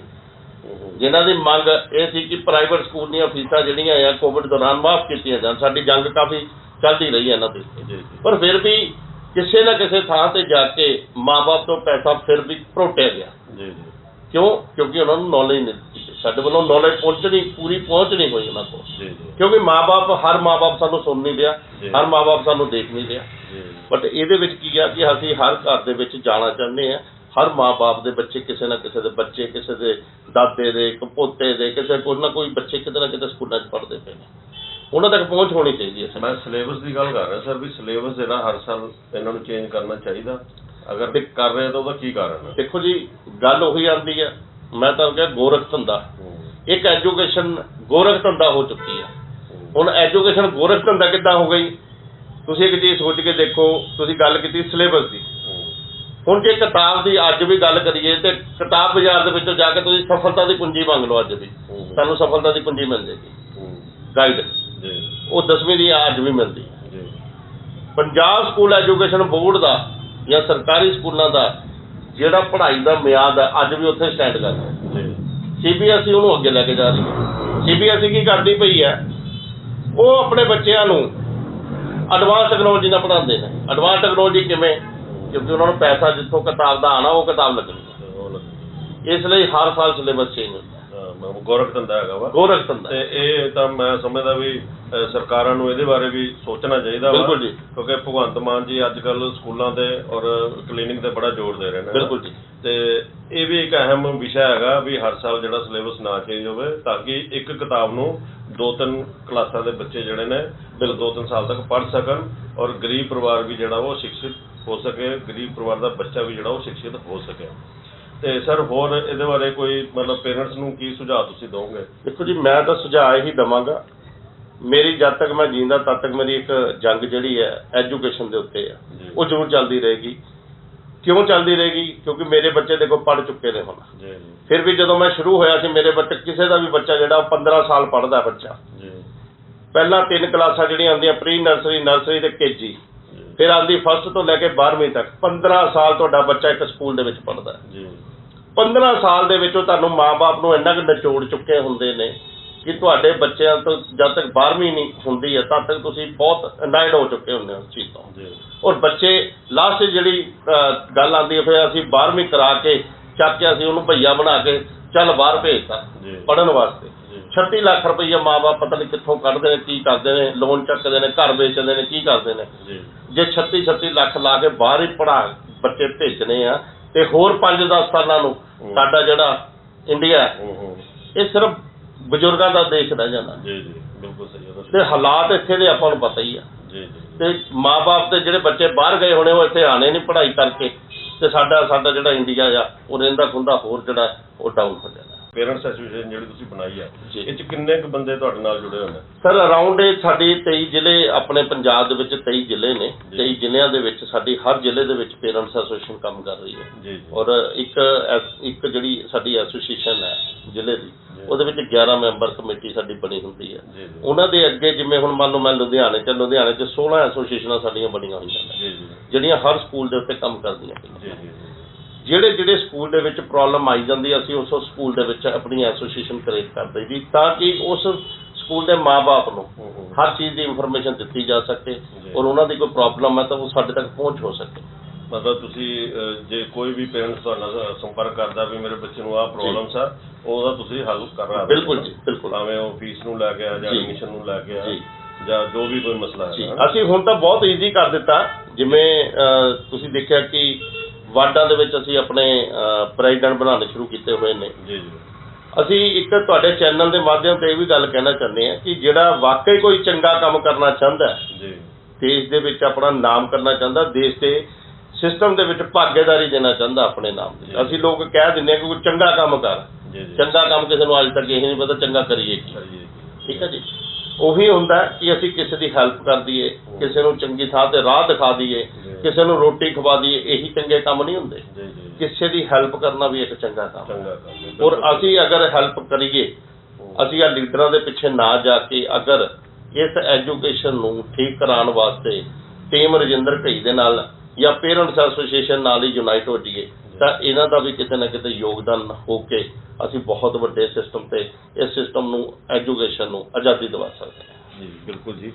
ਜਿਨ੍ਹਾਂ ਦੀ ਮੰਗ ਇਹ ਸੀ ਕਿ ਪ੍ਰਾਈਵੇਟ ਸਕੂਲ ਦੀਆਂ ਫੀਸਾਂ ਜਿਹੜੀਆਂ ਆ ਕੋਵਿਡ ਦੌਰਾਨ ਮਾਫ ਕੀਤੀਆਂ ਜਾਣ। ਸਾਡੀ ਜੰਗ ਕਾਫੀ ਚੱਲਦੀ ਰਹੀ ਹੈ ਇਹਨਾਂ ਜੀ ਪਰ ਫਿਰ ਵੀ ਕਿਸੇ ਨਾ ਕਿਸੇ ਥਾਂ ਤੇ ਜਾ ਕੇ ਮਾਪੇ ਤੋਂ ਪੈਸਾ ਫਿਰ ਵੀ ਭਰੋਟਿਆ ਗਿਆ। ਜੀ ਜੀ। ਕਿਉਂ? ਕਿਉਂਕਿ ਉਹਨਾਂ ਨੂੰ ਨੌਲੇਜ ਨਹੀਂ ਦਿੱਤੀ। ਸਾਡੇ ਵੱਲੋਂ ਨੌਲੇਜ ਪਹੁੰਚਣੀ ਪੂਰੀ ਪਹੁੰਚ ਨਹੀਂ ਹੋਈ ਉਹਨਾਂ ਕੋਲ। ਕਿਉਂਕਿ ਮਾਪੇ ਹਰ ਮਾਪੇ ਸਾਨੂੰ ਸੁਣ ਨਹੀਂ ਰਿਹਾ। ਹਰ ਮਾਪੇ ਸਾਨੂੰ ਦੇਖ ਨਹੀਂ ਰਿਹਾ। ਬਟ ਇਹਦੇ ਵਿੱਚ ਕੀ ਆ ਕਿ ਅਸੀਂ ਹਰ ਘਰ ਦੇ ਵਿੱਚ ਜਾਣਾ ਚਾਹੁੰਦੇ ਆ ਹਰ ਮਾਪੇ ਦੇ ਬੱਚੇ ਕਿਸੇ ਨਾ ਕਿਸੇ ਦੇ ਬੱਚੇ ਕਿਸੇ ਦੇ ਦਾਦੇ ਦੇ ਪੋਤੇ ਦੇ ਕਿਸੇ ਕੋਈ ਨਾ ਕੋਈ ਬੱਚੇ ਕਿਤੇ ਨਾ ਕਿਤੇ ਸਕੂਲਾਂ 'ਚ ਪੜ੍ਹਦੇ ਪਏ ਨੇ। ਉਹਨਾਂ ਤੱਕ ਪਹੁੰਚ ਹੋਣੀ ਚਾਹੀਦੀ ਹੈ। ਮੈਂ ਸਿਲੇਬਸ ਦੀ ਗੱਲ ਕਰ ਰਿਹਾ ਸਰ ਵੀ ਸਿਲੇਬਸ ਜਿਹੜਾ ਹਰ ਸਾਲ ਇਹਨਾਂ ਨੂੰ ਚੇਂਜ ਕਰਨਾ ਚਾਹੀਦਾ। ਅਗਰ ਕਰ ਰਹੇ ਤਾਂ ਉਹਦਾ ਕੀ ਕਾਰਨ ਹੈ? ਦੇਖੋ ਜੀ ਗੱਲ ਉਹੀ ਆਉਂਦੀ ਆ ਮੈਂ ਤਾਂ ਕਿਹਾ ਗੋਰਖ ਧੰਦਾ ਇੱਕ ਐਜੂਕੇਸ਼ਨ ਗੋਰਖ ਧੰਦਾ ਹੋ ਚੁੱਕੀ ਆ। ਹੁਣ ਐਜੂਕੇਸ਼ਨ ਗੋਰਖ ਧੰਦਾ ਕਿੱਦਾਂ ਹੋ ਗਈ? ਤੁਸੀਂ ਇੱਕ ਚੀਜ਼ ਸੋਚ ਕੇ ਦੇਖੋ ਤੁਸੀਂ ਗੱਲ ਕੀਤੀ ਸਿਲੇਬਸ ਦੀ। ਹੁਣ ਜੇ ਕਿਤਾਬ ਦੀ ਅੱਜ ਵੀ ਗੱਲ ਕਰੀਏ ਤੇ ਕਿਤਾਬ ਬਾਜ਼ਾਰ ਦੇ ਵਿੱਚੋਂ ਜਾ ਕੇ ਤੁਸੀਂ ਸਫਲਤਾ ਦੀ ਕੁੰਜੀ ਮੰਗ ਲਓ ਅੱਜ ਵੀ। ਹੂੰ, ਤੁਹਾਨੂੰ ਸਫਲਤਾ ਦੀ ਕੁੰਜੀ ਮਿਲ ਜੇਗੀ ਗਾਈਡ ਉਹ 10ਵੀਂ ਦੀ ਅੱਜ ਵੀ ਮਿਲਦੀ ਪੰਜਾਬ ਸਕੂਲ ਐਜੂਕੇਸ਼ਨ ਬੋਰਡ ਦਾ ਜਾਂ ਸਰਕਾਰੀ ਸਕੂਲਾਂ ਦਾ ਜਿਹੜਾ ਪੜ੍ਹਾਈ ਦਾ ਮਿਆਦ ਹੈ ਅੱਜ ਵੀ ਉੱਥੇ ਸਟੈਂਡ ਕਰਦਾ ਸੀਬੀਐਸਈ ਉਹਨੂੰ ਅੱਗੇ ਲੈ ਕੇ ਜਾ ਰਹੀ ਹੈ। ਸੀਬੀਐਸਈ ਕੀ ਕਰਦੀ ਪਈ ਹੈ? ਉਹ ਆਪਣੇ ਬੱਚਿਆਂ ਨੂੰ ਐਡਵਾਂਸ ਟੈਕਨੋਲੋਜੀ ਨਾਲ ਪੜ੍ਹਾਉਂਦੇ ਨੇ। ਐਡਵਾਂਸ ਟੈਕਨੋਲੋਜੀ ਕਿਵੇਂ? ਕਿਉਂਕਿ ਉਹਨਾਂ ਨੂੰ ਪੈਸਾ ਜਿੱਥੋਂ ਕਿਤਾਬ ਦਾ ਆਣਾ ਉਹ ਕਿਤਾਬ ਲੱਗਣੀ ਇਸ ਲਈ ਹਰ ਸਾਲ ਸਿਲੇਬਸ ਚੇਂਜ ਹੁੰਦਾ ਗੋਰਖ ਧੰਦਾ ਹੈਗਾ ਵਾ। ਗੋਰਖ ਧੰਦਾ। ਤੇ ਇਹ ਤਾਂ ਮੈਂ ਸਮਝਦਾ ਵੀ ਸਰਕਾਰਾਂ ਨੂੰ ਇਹਦੇ ਬਾਰੇ ਵੀ ਸੋਚਣਾ ਚਾਹੀਦਾ ਵਾ। ਬਿਲਕੁਲ ਜੀ। ਕਿਉਂਕਿ ਭਗਵੰਤ ਮਾਨ ਜੀ ਅੱਜ ਕੱਲ ਸਕੂਲਾਂ ਤੇ ਔਰ ਕਲੀਨਿਕ ਤੇ ਬੜਾ ਜ਼ੋਰ ਦੇ ਰਹੇ ਨੇ। ਬਿਲਕੁਲ ਜੀ। ਤੇ ਇਹ ਵੀ ਇੱਕ ਅਹਿਮ ਵਿਸ਼ਾ ਹੈਗਾ ਵੀ ਹਰ ਸਾਲ ਜਿਹੜਾ ਸਿਲੇਬਸ ਨਾ ਚੇਂਜ ਹੋਵੇ ਤਾਂ ਕਿ ਇੱਕ ਕਿਤਾਬ ਨੂੰ ਦੋ ਤਿੰਨ ਕਲਾਸਾਂ ਦੇ ਬੱਚੇ ਜਿਹੜੇ ਨੇ ਬਿਲ ਦੋ ਤਿੰਨ ਸਾਲ ਤੱਕ ਪੜ੍ਹ ਸਕਣ ਔਰ ਗਰੀਬ ਪਰਿਵਾਰ ਵੀ ਜਿਹੜਾ ਉਹ ਸਿੱਖਿਅਤ ਹੋ ਸਕੇ ਗਰੀਬ ਪਰਿਵਾਰ ਦਾ ਬੱਚਾ ਵੀ ਜਿਹੜਾ ਉਹ ਸਿੱਖਿਅਤ ਹੋ ਸਕੇ। ਤੇ ਸਰ ਹੋਰ ਇਹਦੇ ਬਾਰੇ ਕੋਈ ਮਤਲਬ ਪੇਰੈਂਟਸ ਨੂੰ ਕੀ ਸੁਝਾਅ ਤੁਸੀਂ ਦੋਗੇ? ਦੇਖੋ ਜੀ ਮੈਂ ਤਾਂ ਸੁਝਾਅ ਇਹੀ ਦਵਾਂਗਾ ਮੇਰੀ ਜਦ ਤੱਕ ਮੈਂ ਜੀਂਦਾ ਤਦ ਤੱਕ ਮੇਰੀ ਇੱਕ ਜੰਗ ਜਿਹੜੀ ਹੈ ਐਜੂਕੇਸ਼ਨ ਦੇ ਉੱਤੇ ਆ। ਉਹ ਜ਼ਰੂਰ ਚੱਲਦੀ ਰਹੇਗੀ। ਕਿਉਂ ਚੱਲਦੀ ਰਹੇਗੀ? ਕਿਉਂਕਿ ਮੇਰੇ ਬੱਚੇ ਦੇਖੋ ਪੜ੍ਹ ਚੁੱਕੇ ਨੇ ਹੁਣ। ਜੀ। ਜੀ ਫਿਰ ਵੀ ਜਦੋਂ ਮੈਂ ਸ਼ੁਰੂ ਹੋਇਆ ਸੀ ਮੇਰੇ ਬੱਚੇ ਕਿਸੇ ਦਾ ਵੀ ਬੱਚਾ ਜਿਹੜਾ ਉਹ 15 ਸਾਲ ਪੜ੍ਹਦਾ ਬੱਚਾ। ਜੀ। ਪਹਿਲਾਂ ਤਿੰਨ ਕਲਾਸਾਂ ਜਿਹੜੀਆਂ ਆਉਂਦੀਆਂ ਪ੍ਰੀ ਨਰਸਰੀ ਨਰਸਰੀ ਤੇ ਕੇਜੀ ਫਿਰ ਆਉਂਦੀ ਫਸਟ ਤੋਂ ਲੈ ਕੇ 12ਵੀਂ ਤੱਕ। 15 ਸਾਲ ਤੁਹਾਡਾ ਬੱਚਾ ਇੱਕ ਸਕੂਲ ਦੇ ਵਿੱਚ ਪੜ੍ਹਦਾ ਹੈ। ਜੀ। 15 ਸਾਲ ਦੇ ਵਿੱਚ ਉਹ ਤੁਹਾਨੂੰ ਮਾਪੇ ਨੂੰ ਇੰਨਾ ਕੁ ਨਿਚੋੜ ਚੁੱਕੇ ਹੁੰਦੇ ਨੇ ਕਿ ਤੁਹਾਡੇ ਬੱਚਿਆਂ ਤੋਂ ਜਦ ਤੱਕ 12ਵੀਂ ਨਹੀਂ ਹੁੰਦੀ ਹੈ ਤਦ ਤੱਕ ਤੁਸੀਂ ਬਹੁਤ ਅਨਾਇਡ ਹੋ ਚੁੱਕੇ ਹੁੰਦੇ ਹੋ ਉਸ ਚੀਜ਼ ਤੋਂ। ਔਰ ਬੱਚੇ ਲਾਸਟ ਜਿਹੜੀ ਗੱਲ ਆਉਂਦੀ ਹੈ ਫਿਰ ਅਸੀਂ 12ਵੀਂ ਕਰਾ ਕੇ ਚੱਕ ਕੇ ਅਸੀਂ ਉਹਨੂੰ ਭਈਆ ਬਣਾ ਕੇ ਚੱਲ ਬਾਹਰ ਭੇਜਤਾ। ਪੜਨ ਵਾਸਤੇ। ਜੀ। 36 ਲੱਖ ਰੁਪਈਆ ਮਾਪੇ ਪਤਾ ਨਹੀਂ ਕਿੱਥੋਂ ਕੱਢਦੇ ਨੇ ਕੀ ਕਰਦੇ ਨੇ ਲੋਨ ਚੱਕਦੇ ਨੇ ਘਰ ਵੇਚਦੇ ਨੇ ਕੀ ਕਰਦੇ ਨੇ। ਜੀ। ਜੇ 36 36 ਲੱਖ ਲਾ ਕੇ ਬਾਹਰ ਹੀ ਪੜਾ ਬੱਚੇ ਭੇਜਣੇ ਆ ਤੇ ਹੋਰ 5-10 ਸਾਲਾਂ ਨੂੰ। ਸਾਡਾ ਜਿਹੜਾ ਇੰਡੀਆ ਇਹ ਸਿਰਫ ਬਜ਼ੁਰਗਾਂ ਦਾ ਦੇਸ਼ ਰਹਿ ਜਾਣਾ ਜੀ ਜੀ ਬਿਲਕੁਲ ਸਹੀ ਤੇ ਹਾਲਾਤ ਇੱਥੇ ਦੇ ਆਪਾਂ ਨੂੰ ਪਤਾ ਹੀ ਆ। ਜੀ ਜੀ। ਤੇ ਮਾਪੇ ਤੇ ਜਿਹੜੇ ਬੱਚੇ ਬਾਹਰ ਗਏ ਹੋਣੇ ਉਹ ਇੱਥੇ ਆਣੇ ਨਹੀਂ ਪੜ੍ਹਾਈ ਕਰਕੇ। ਤੇ ਸਾਡਾ ਸਾਡਾ ਜਿਹੜਾ ਇੰਡੀਆ ਆ ਉਹ ਰਹਿੰਦਾ ਖੁੰਦਾ ਹੋਰ ਜਿਹੜਾ ਉਹ ਡਾਊਨ ਹੋ ਜਾਣਾ ਪੇਰੈਂਟਸ ਐਸੋਸੀਏਸ਼ਨ ਜਿਹੜੀ ਤੁਸੀਂ ਬਣਾਈ ਆ ਜੀ। ਇਹ ਚ ਕਿੰਨੇ ਕੁ ਬੰਦੇ ਤੁਹਾਡੇ ਨਾਲ ਜੁੜੇ ਹੋਏ ਨੇ? ਸਰ ਅਰਾਊਂਡ ਸਾਡੀ 23 ਜ਼ਿਲ੍ਹੇ ਆਪਣੇ ਪੰਜਾਬ ਦੇ ਵਿੱਚ 23 ਜ਼ਿਲ੍ਹੇ ਨੇ। ਜੀ। 23 ਜ਼ਿਲ੍ਹਿਆਂ ਦੇ ਵਿੱਚ ਸਾਡੀ ਹਰ ਜ਼ਿਲ੍ਹੇ ਦੇ ਵਿੱਚ ਪੇਰੈਂਟਸ ਐਸੋਸੀਏਸ਼ਨ ਕੰਮ ਕਰ ਰਹੀ ਹੈ। ਜੀ ਜੀ। ਔਰ ਇੱਕ ਐਸ- ਇੱਕ ਜਿਹੜੀ ਸਾਡੀ ਐਸੋਸੀਏਸ਼ਨ ਹੈ ਜ਼ਿਲ੍ਹੇ ਦੀ ਜੀ। ਉਹਦੇ ਵਿੱਚ 11 ਮੈਂਬਰ ਕਮੇਟੀ ਸਾਡੀ ਬਣੀ ਹੁੰਦੀ ਹੈ। ਜੀ ਜੀ। ਉਹਨਾਂ ਦੇ ਅੱਗੇ ਜਿਵੇਂ ਹੁਣ ਮੰਨ ਲਓ ਮੈਂ ਲੁਧਿਆਣੇ ਚ ਲੁਧਿਆਣੇ ਚ 16 ਐਸੋਸੀਏਸ਼ਨਾਂ ਸਾਡੀਆਂ ਬਣੀਆਂ ਹੋਈਆਂ ਨੇ। ਜੀ ਜੀ। ਜਿਹੜੀਆਂ ਹਰ ਸਕੂਲ ਦੇ ਉੱਤੇ ਕੰਮ ਕਰਦੀਆਂ ਜੀ ਜੀ। ਜਿਹੜੇ ਜਿਹੜੇ ਸਕੂਲ ਦੇ ਵਿੱਚ ਪ੍ਰੋਬਲਮ ਆਈ ਜਾਂਦੀ ਅਸੀਂ ਉਸ ਸਕੂਲ ਦੇ ਵਿੱਚ ਆਪਣੀ ਐਸੋਸੀਏਸ਼ਨ ਕ੍ਰੀਏਟ ਕਰਦੇ ਜੀ ਤਾਂ ਕਿ ਉਸ ਸਕੂਲ ਦੇ ਮਾਪੇ ਨੂੰ। ਹਰ ਚੀਜ਼ ਦੀ ਇਨਫੋਰਮੇਸ਼ਨ ਦਿੱਤੀ ਜਾ ਸਕੇ। ਔਰ ਉਹਨਾਂ ਦੀ ਕੋਈ ਪ੍ਰੋਬਲਮ ਹੈ ਤਾਂ ਉਹ ਸਾਡੇ ਤੱਕ ਪਹੁੰਚ ਹੋ ਸਕੇ ਮਤਲਬ ਤੁਸੀਂ ਜੇ ਕੋਈ ਵੀ ਪੇਰੈਂਟਸ ਤੁਹਾਡੇ ਸੰਪਰਕ ਕਰਦਾ ਵੀ ਮੇਰੇ ਬੱਚੇ ਨੂੰ ਆਹ ਪ੍ਰੋਬਲਮ ਆ ਉਹਦਾ ਤੁਸੀਂ ਹੱਲ ਕਰ ਰਹੇ ਹੋ ਬਿਲਕੁਲ ਜੀ, ਬਿਲਕੁਲ। ਭਾਵੇਂ ਉਹ ਫੀਸ ਨੂੰ ਲੈ ਕੇ ਆ ਜਾਂ। ਐਡਮਿਸ਼ਨ ਨੂੰ ਲੈ ਕੇ ਆ ਜੀ। ਜਾਂ ਵੀ ਕੋਈ ਮਸਲਾ ਹੈ? ਅਸੀਂ ਹੁਣ ਤਾਂ ਬਹੁਤ ਈਜ਼ੀ ਕਰ ਦਿੱਤਾ ਜਿਵੇਂ ਤੁਸੀਂ ਦੇਖਿਆ ਕਿ ਵਾਰਡਾਂ ਦੇ ਵਿੱਚ ਅਸੀਂ ਆਪਣੇ ਪ੍ਰੈਜ਼ੀਡੈਂਟ ਬਣਾਉਣੇ ਸ਼ੁਰੂ ਕੀਤੇ ਹੋਏ ਨੇ। ਜੀ ਜੀ। ਅਸੀਂ ਇੱਕ ਤੁਹਾਡੇ ਚੈਨਲ ਦੇ ਮਾਧਿਅਮ ਤੇ ਇਹ ਵੀ ਗੱਲ ਕਹਿਣਾ ਚਾਹੁੰਦੇ ਹਾਂ ਕਿ ਜਿਹੜਾ ਵਾਕਈ ਕੋਈ ਚੰਗਾ ਕੰਮ ਕਰਨਾ ਚਾਹੁੰਦਾ ਹੈ ਜੀ। ਦੇਸ਼ ਦੇ ਵਿੱਚ ਆਪਣਾ ਨਾਮ ਕਰਨਾ ਚਾਹੁੰਦਾ ਦੇਸ਼ ਦੇ ਸਿਸਟਮ ਦੇ ਵਿੱਚ ਭਾਗੀਦਾਰੀ ਦੇਣਾ ਚਾਹੁੰਦਾ ਆਪਣੇ ਨਾਮ। ਦੀ ਅਸੀਂ ਲੋਕ ਕਹਿ ਦਿੰਦੇ ਹਾਂ ਕਿ ਕੋਈ ਚੰਗਾ ਕੰਮ ਕਰ। ਜੀ ਜੀ। ਚੰਗਾ ਕੰਮ ਕਿਸੇ ਨੂੰ ਅੱਜ ਤੱਕ ਇਹ ਨਹੀਂ ਪਤਾ ਚੰਗਾ ਕਰੀਏ ਕੀ। ਕਰੀਏ ਠੀਕ ਹੈ ਜੀ? ਉਹੀ ਹੁੰਦਾ ਕਿ ਅਸੀਂ ਕਿਸੇ ਦੀ ਹੈਲਪ ਕਰ ਦਈਏ ਕਿਸੇ ਨੂੰ ਚੰਗੀ ਥਾਂ ਤੇ ਰਾਹ ਦਿਖਾ ਦਈਏ। ਕਿਸੇ ਨੂੰ ਰੋਟੀ ਖਵਾ ਦਈਏ ਇਹੀ ਚੰਗੇ ਕੰਮ ਨਹੀਂ ਹੁੰਦੇ। ਕਿਸੇ ਦੀ ਹੈਲਪ ਕਰਨਾ ਵੀ ਇੱਕ ਚੰਗਾ ਕੰਮ ਹੈ। ਔਰ ਅਸੀਂ ਅਗਰ ਹੈਲਪ ਕਰੀਏ ਅਸੀਂ ਆ ਲੀਡਰਾਂ ਦੇ ਪਿੱਛੇ ਨਾ ਜਾ ਕੇ ਅਗਰ ਇਸ ਐਜੂਕੇਸ਼ਨ ਨੂੰ ਠੀਕ ਕਰਾਉਣ ਵਾਸਤੇ ਟੀਮ ਰਜਿੰਦਰ ਘਈ ਦੇ ਨਾਲ ਜਾਂ ਪੇਰੈਂਟਸ ਐਸੋਸੀਏਸ਼ਨ ਨਾਲ ਹੀ ਯੂਨਾਈਟ ਹੋ ਜਾਈਏ ਤਾਂ ਇਹਨਾਂ ਦਾ ਵੀ ਕਿਤੇ ਨਾ ਕਿਤੇ ਯੋਗਦਾਨ ਹੋ ਕੇ ਅਸੀਂ ਬਹੁਤ ਵੱਡੇ ਸਿਸਟਮ ਤੇ ਇਸ ਸਿਸਟਮ ਨੂੰ ਐਜੂਕੇਸ਼ਨ ਨੂੰ ਆਜ਼ਾਦੀ ਦਿਵਾ ਸਕਦੇ ਹਾਂ। ਜੀ ਬਿਲਕੁਲ ਜੀ।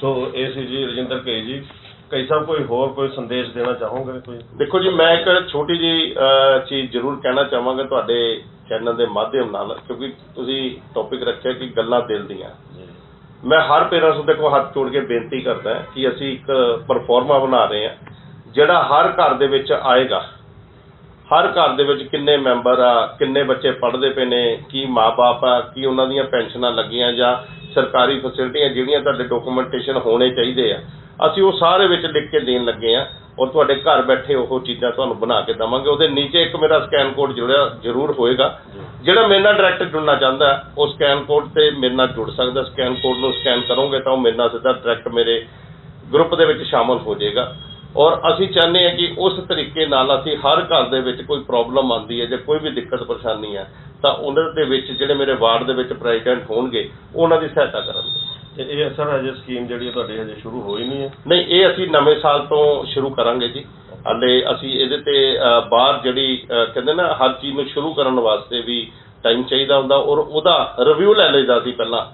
ਸੋ ਇਹ ਸੀ ਜੀ ਰਜਿੰਦਰ ਕਈ ਜੀ। ਕਈ ਸਾਹਿਬ ਕੋਈ ਹੋਰ ਕੋਈ ਸੰਦੇਸ਼ ਦੇਣਾ ਚਾਹੋਗੇ ਕੋਈ? ਦੇਖੋ ਜੀ ਮੈਂ ਇੱਕ ਛੋਟੀ ਜੀ ਚੀਜ਼ ਜ਼ਰੂਰ ਕਹਿਣਾ ਚਾਹਾਂਗਾ ਤੁਹਾਡੇ ਚੈਨਲ ਦੇ ਮਾਧਿਅਮ ਨਾਲ ਕਿਉਂਕਿ ਤੁਸੀਂ ਟੌਪਿਕ ਰੱਖਿਆ ਕਿ ਗੱਲਾਂ ਦਿਲ ਦੀਆਂ। ਮੈਂ ਹਰ ਪੇਰੈਂਟਸ ਨੂੰ ਦੇਖੋ ਹੱਥ ਜੋੜ ਕੇ ਬੇਨਤੀ ਕਰਦਾ ਕਿ ਅਸੀਂ ਇੱਕ ਪਰਫਾਰਮਾ ਬਣਾ ਰਹੇ ਹਾਂ ਜਿਹੜਾ ਹਰ ਘਰ ਦੇ ਵਿੱਚ ਆਏਗਾ। ਹਰ ਘਰ ਦੇ ਵਿੱਚ ਕਿੰਨੇ ਮੈਂਬਰ ਆ, ਕਿੰਨੇ ਬੱਚੇ ਪੜ੍ਹਦੇ ਪਏ ਨੇ, ਕੀ ਮਾਪੇ ਆ, ਕੀ ਉਹਨਾਂ ਦੀਆਂ ਪੈਨਸ਼ਨਾਂ ਲੱਗੀਆਂ ਜਾਂ ਸਰਕਾਰੀ ਫੈਸਿਲਿਟੀਆਂ ਜਿਹੜੀਆਂ ਤੁਹਾਡੇ ਡਾਕੂਮੈਂਟੇਸ਼ਨ ਹੋਣੇ ਚਾਹੀਦੇ ਆ। ਅਸੀਂ ਉਹ ਸਾਰੇ ਵਿੱਚ ਲਿਖ ਕੇ ਦੇਣ ਲੱਗੇ ਆ ਔਰ ਤੁਹਾਡੇ ਘਰ ਬੈਠੇ ਉਹ ਚੀਜ਼ਾਂ ਤੁਹਾਨੂੰ ਬਣਾ ਕੇ ਦਵਾਂਗੇ। ਉਹਦੇ ਨੀਚੇ ਇੱਕ ਮੇਰਾ ਸਕੈਨ ਕੋਡ ਜੁੜਿਆ ਜ਼ਰੂਰ ਹੋਏਗਾ। ਜਿਹੜਾ ਮੇਰੇ ਨਾਲ ਡਾਇਰੈਕਟ ਜੁੜਨਾ ਚਾਹੁੰਦਾ, ਉਹ ਸਕੈਨ ਕੋਡ ਤੇ ਮੇਰੇ ਨਾਲ ਜੁੜ ਸਕਦਾ। ਸਕੈਨ ਕੋਡ ਨੂੰ ਸਕੈਨ ਕਰੋਗੇ ਤਾਂ ਉਹ ਮੇਰੇ ਨਾਲ ਸਿੱਧਾ ਡਾਇਰੈਕਟ ਮੇਰੇ ਗਰੁੱਪ ਦੇ ਵਿੱਚ ਸ਼ਾਮਲ ਹੋ ਜਾਏਗਾ। ਔਰ ਅਸੀਂ ਚਾਹੁੰਦੇ ਹਾਂ ਕਿ ਉਸ ਤਰੀਕੇ ਨਾਲ ਅਸੀਂ ਹਰ ਘਰ ਦੇ ਵਿੱਚ ਕੋਈ ਪ੍ਰੋਬਲਮ ਆਉਂਦੀ ਹੈ ਜਾਂ ਕੋਈ ਵੀ ਦਿੱਕਤ ਪਰੇਸ਼ਾਨੀ ਹੈ ਤਾਂ ਉਹਨਾਂ ਦੇ ਵਿੱਚ ਜਿਹੜੇ ਮੇਰੇ ਵਾਰਡ ਦੇ ਵਿੱਚ ਪ੍ਰੈਜ਼ੀਡੈਂਟ ਹੋਣਗੇ ਉਹ ਉਹਨਾਂ ਦੀ ਸਹਾਇਤਾ ਕਰਨਗੇ। ਤੇ ਇਹ ਸਰ ਹਜੇ ਸਕੀਮ ਜਿਹੜੀ ਹੈ ਤੁਹਾਡੀ ਹਜੇ ਸ਼ੁਰੂ ਹੋਈ ਨਹੀਂ ਹੈ? ਨਹੀਂ ਇਹ ਅਸੀਂ ਨਵੇਂ ਸਾਲ ਤੋਂ ਸ਼ੁਰੂ ਕਰਾਂਗੇ ਜੀ। ਹਾਲੇ ਅਸੀਂ ਇਹਦੇ ਤੇ ਬਾਹਰ ਜਿਹੜੀ ਕਹਿੰਦੇ ਨਾ ਹਰ ਚੀਜ਼ ਨੂੰ ਸ਼ੁਰੂ ਕਰਨ ਵਾਸਤੇ ਵੀ ਟਾਈਮ ਚਾਹੀਦਾ ਹੁੰਦਾ ਔਰ ਉਹਦਾ ਰਿਵਿਊ ਲੈ ਲਈਦਾ ਸੀ ਪਹਿਲਾਂ।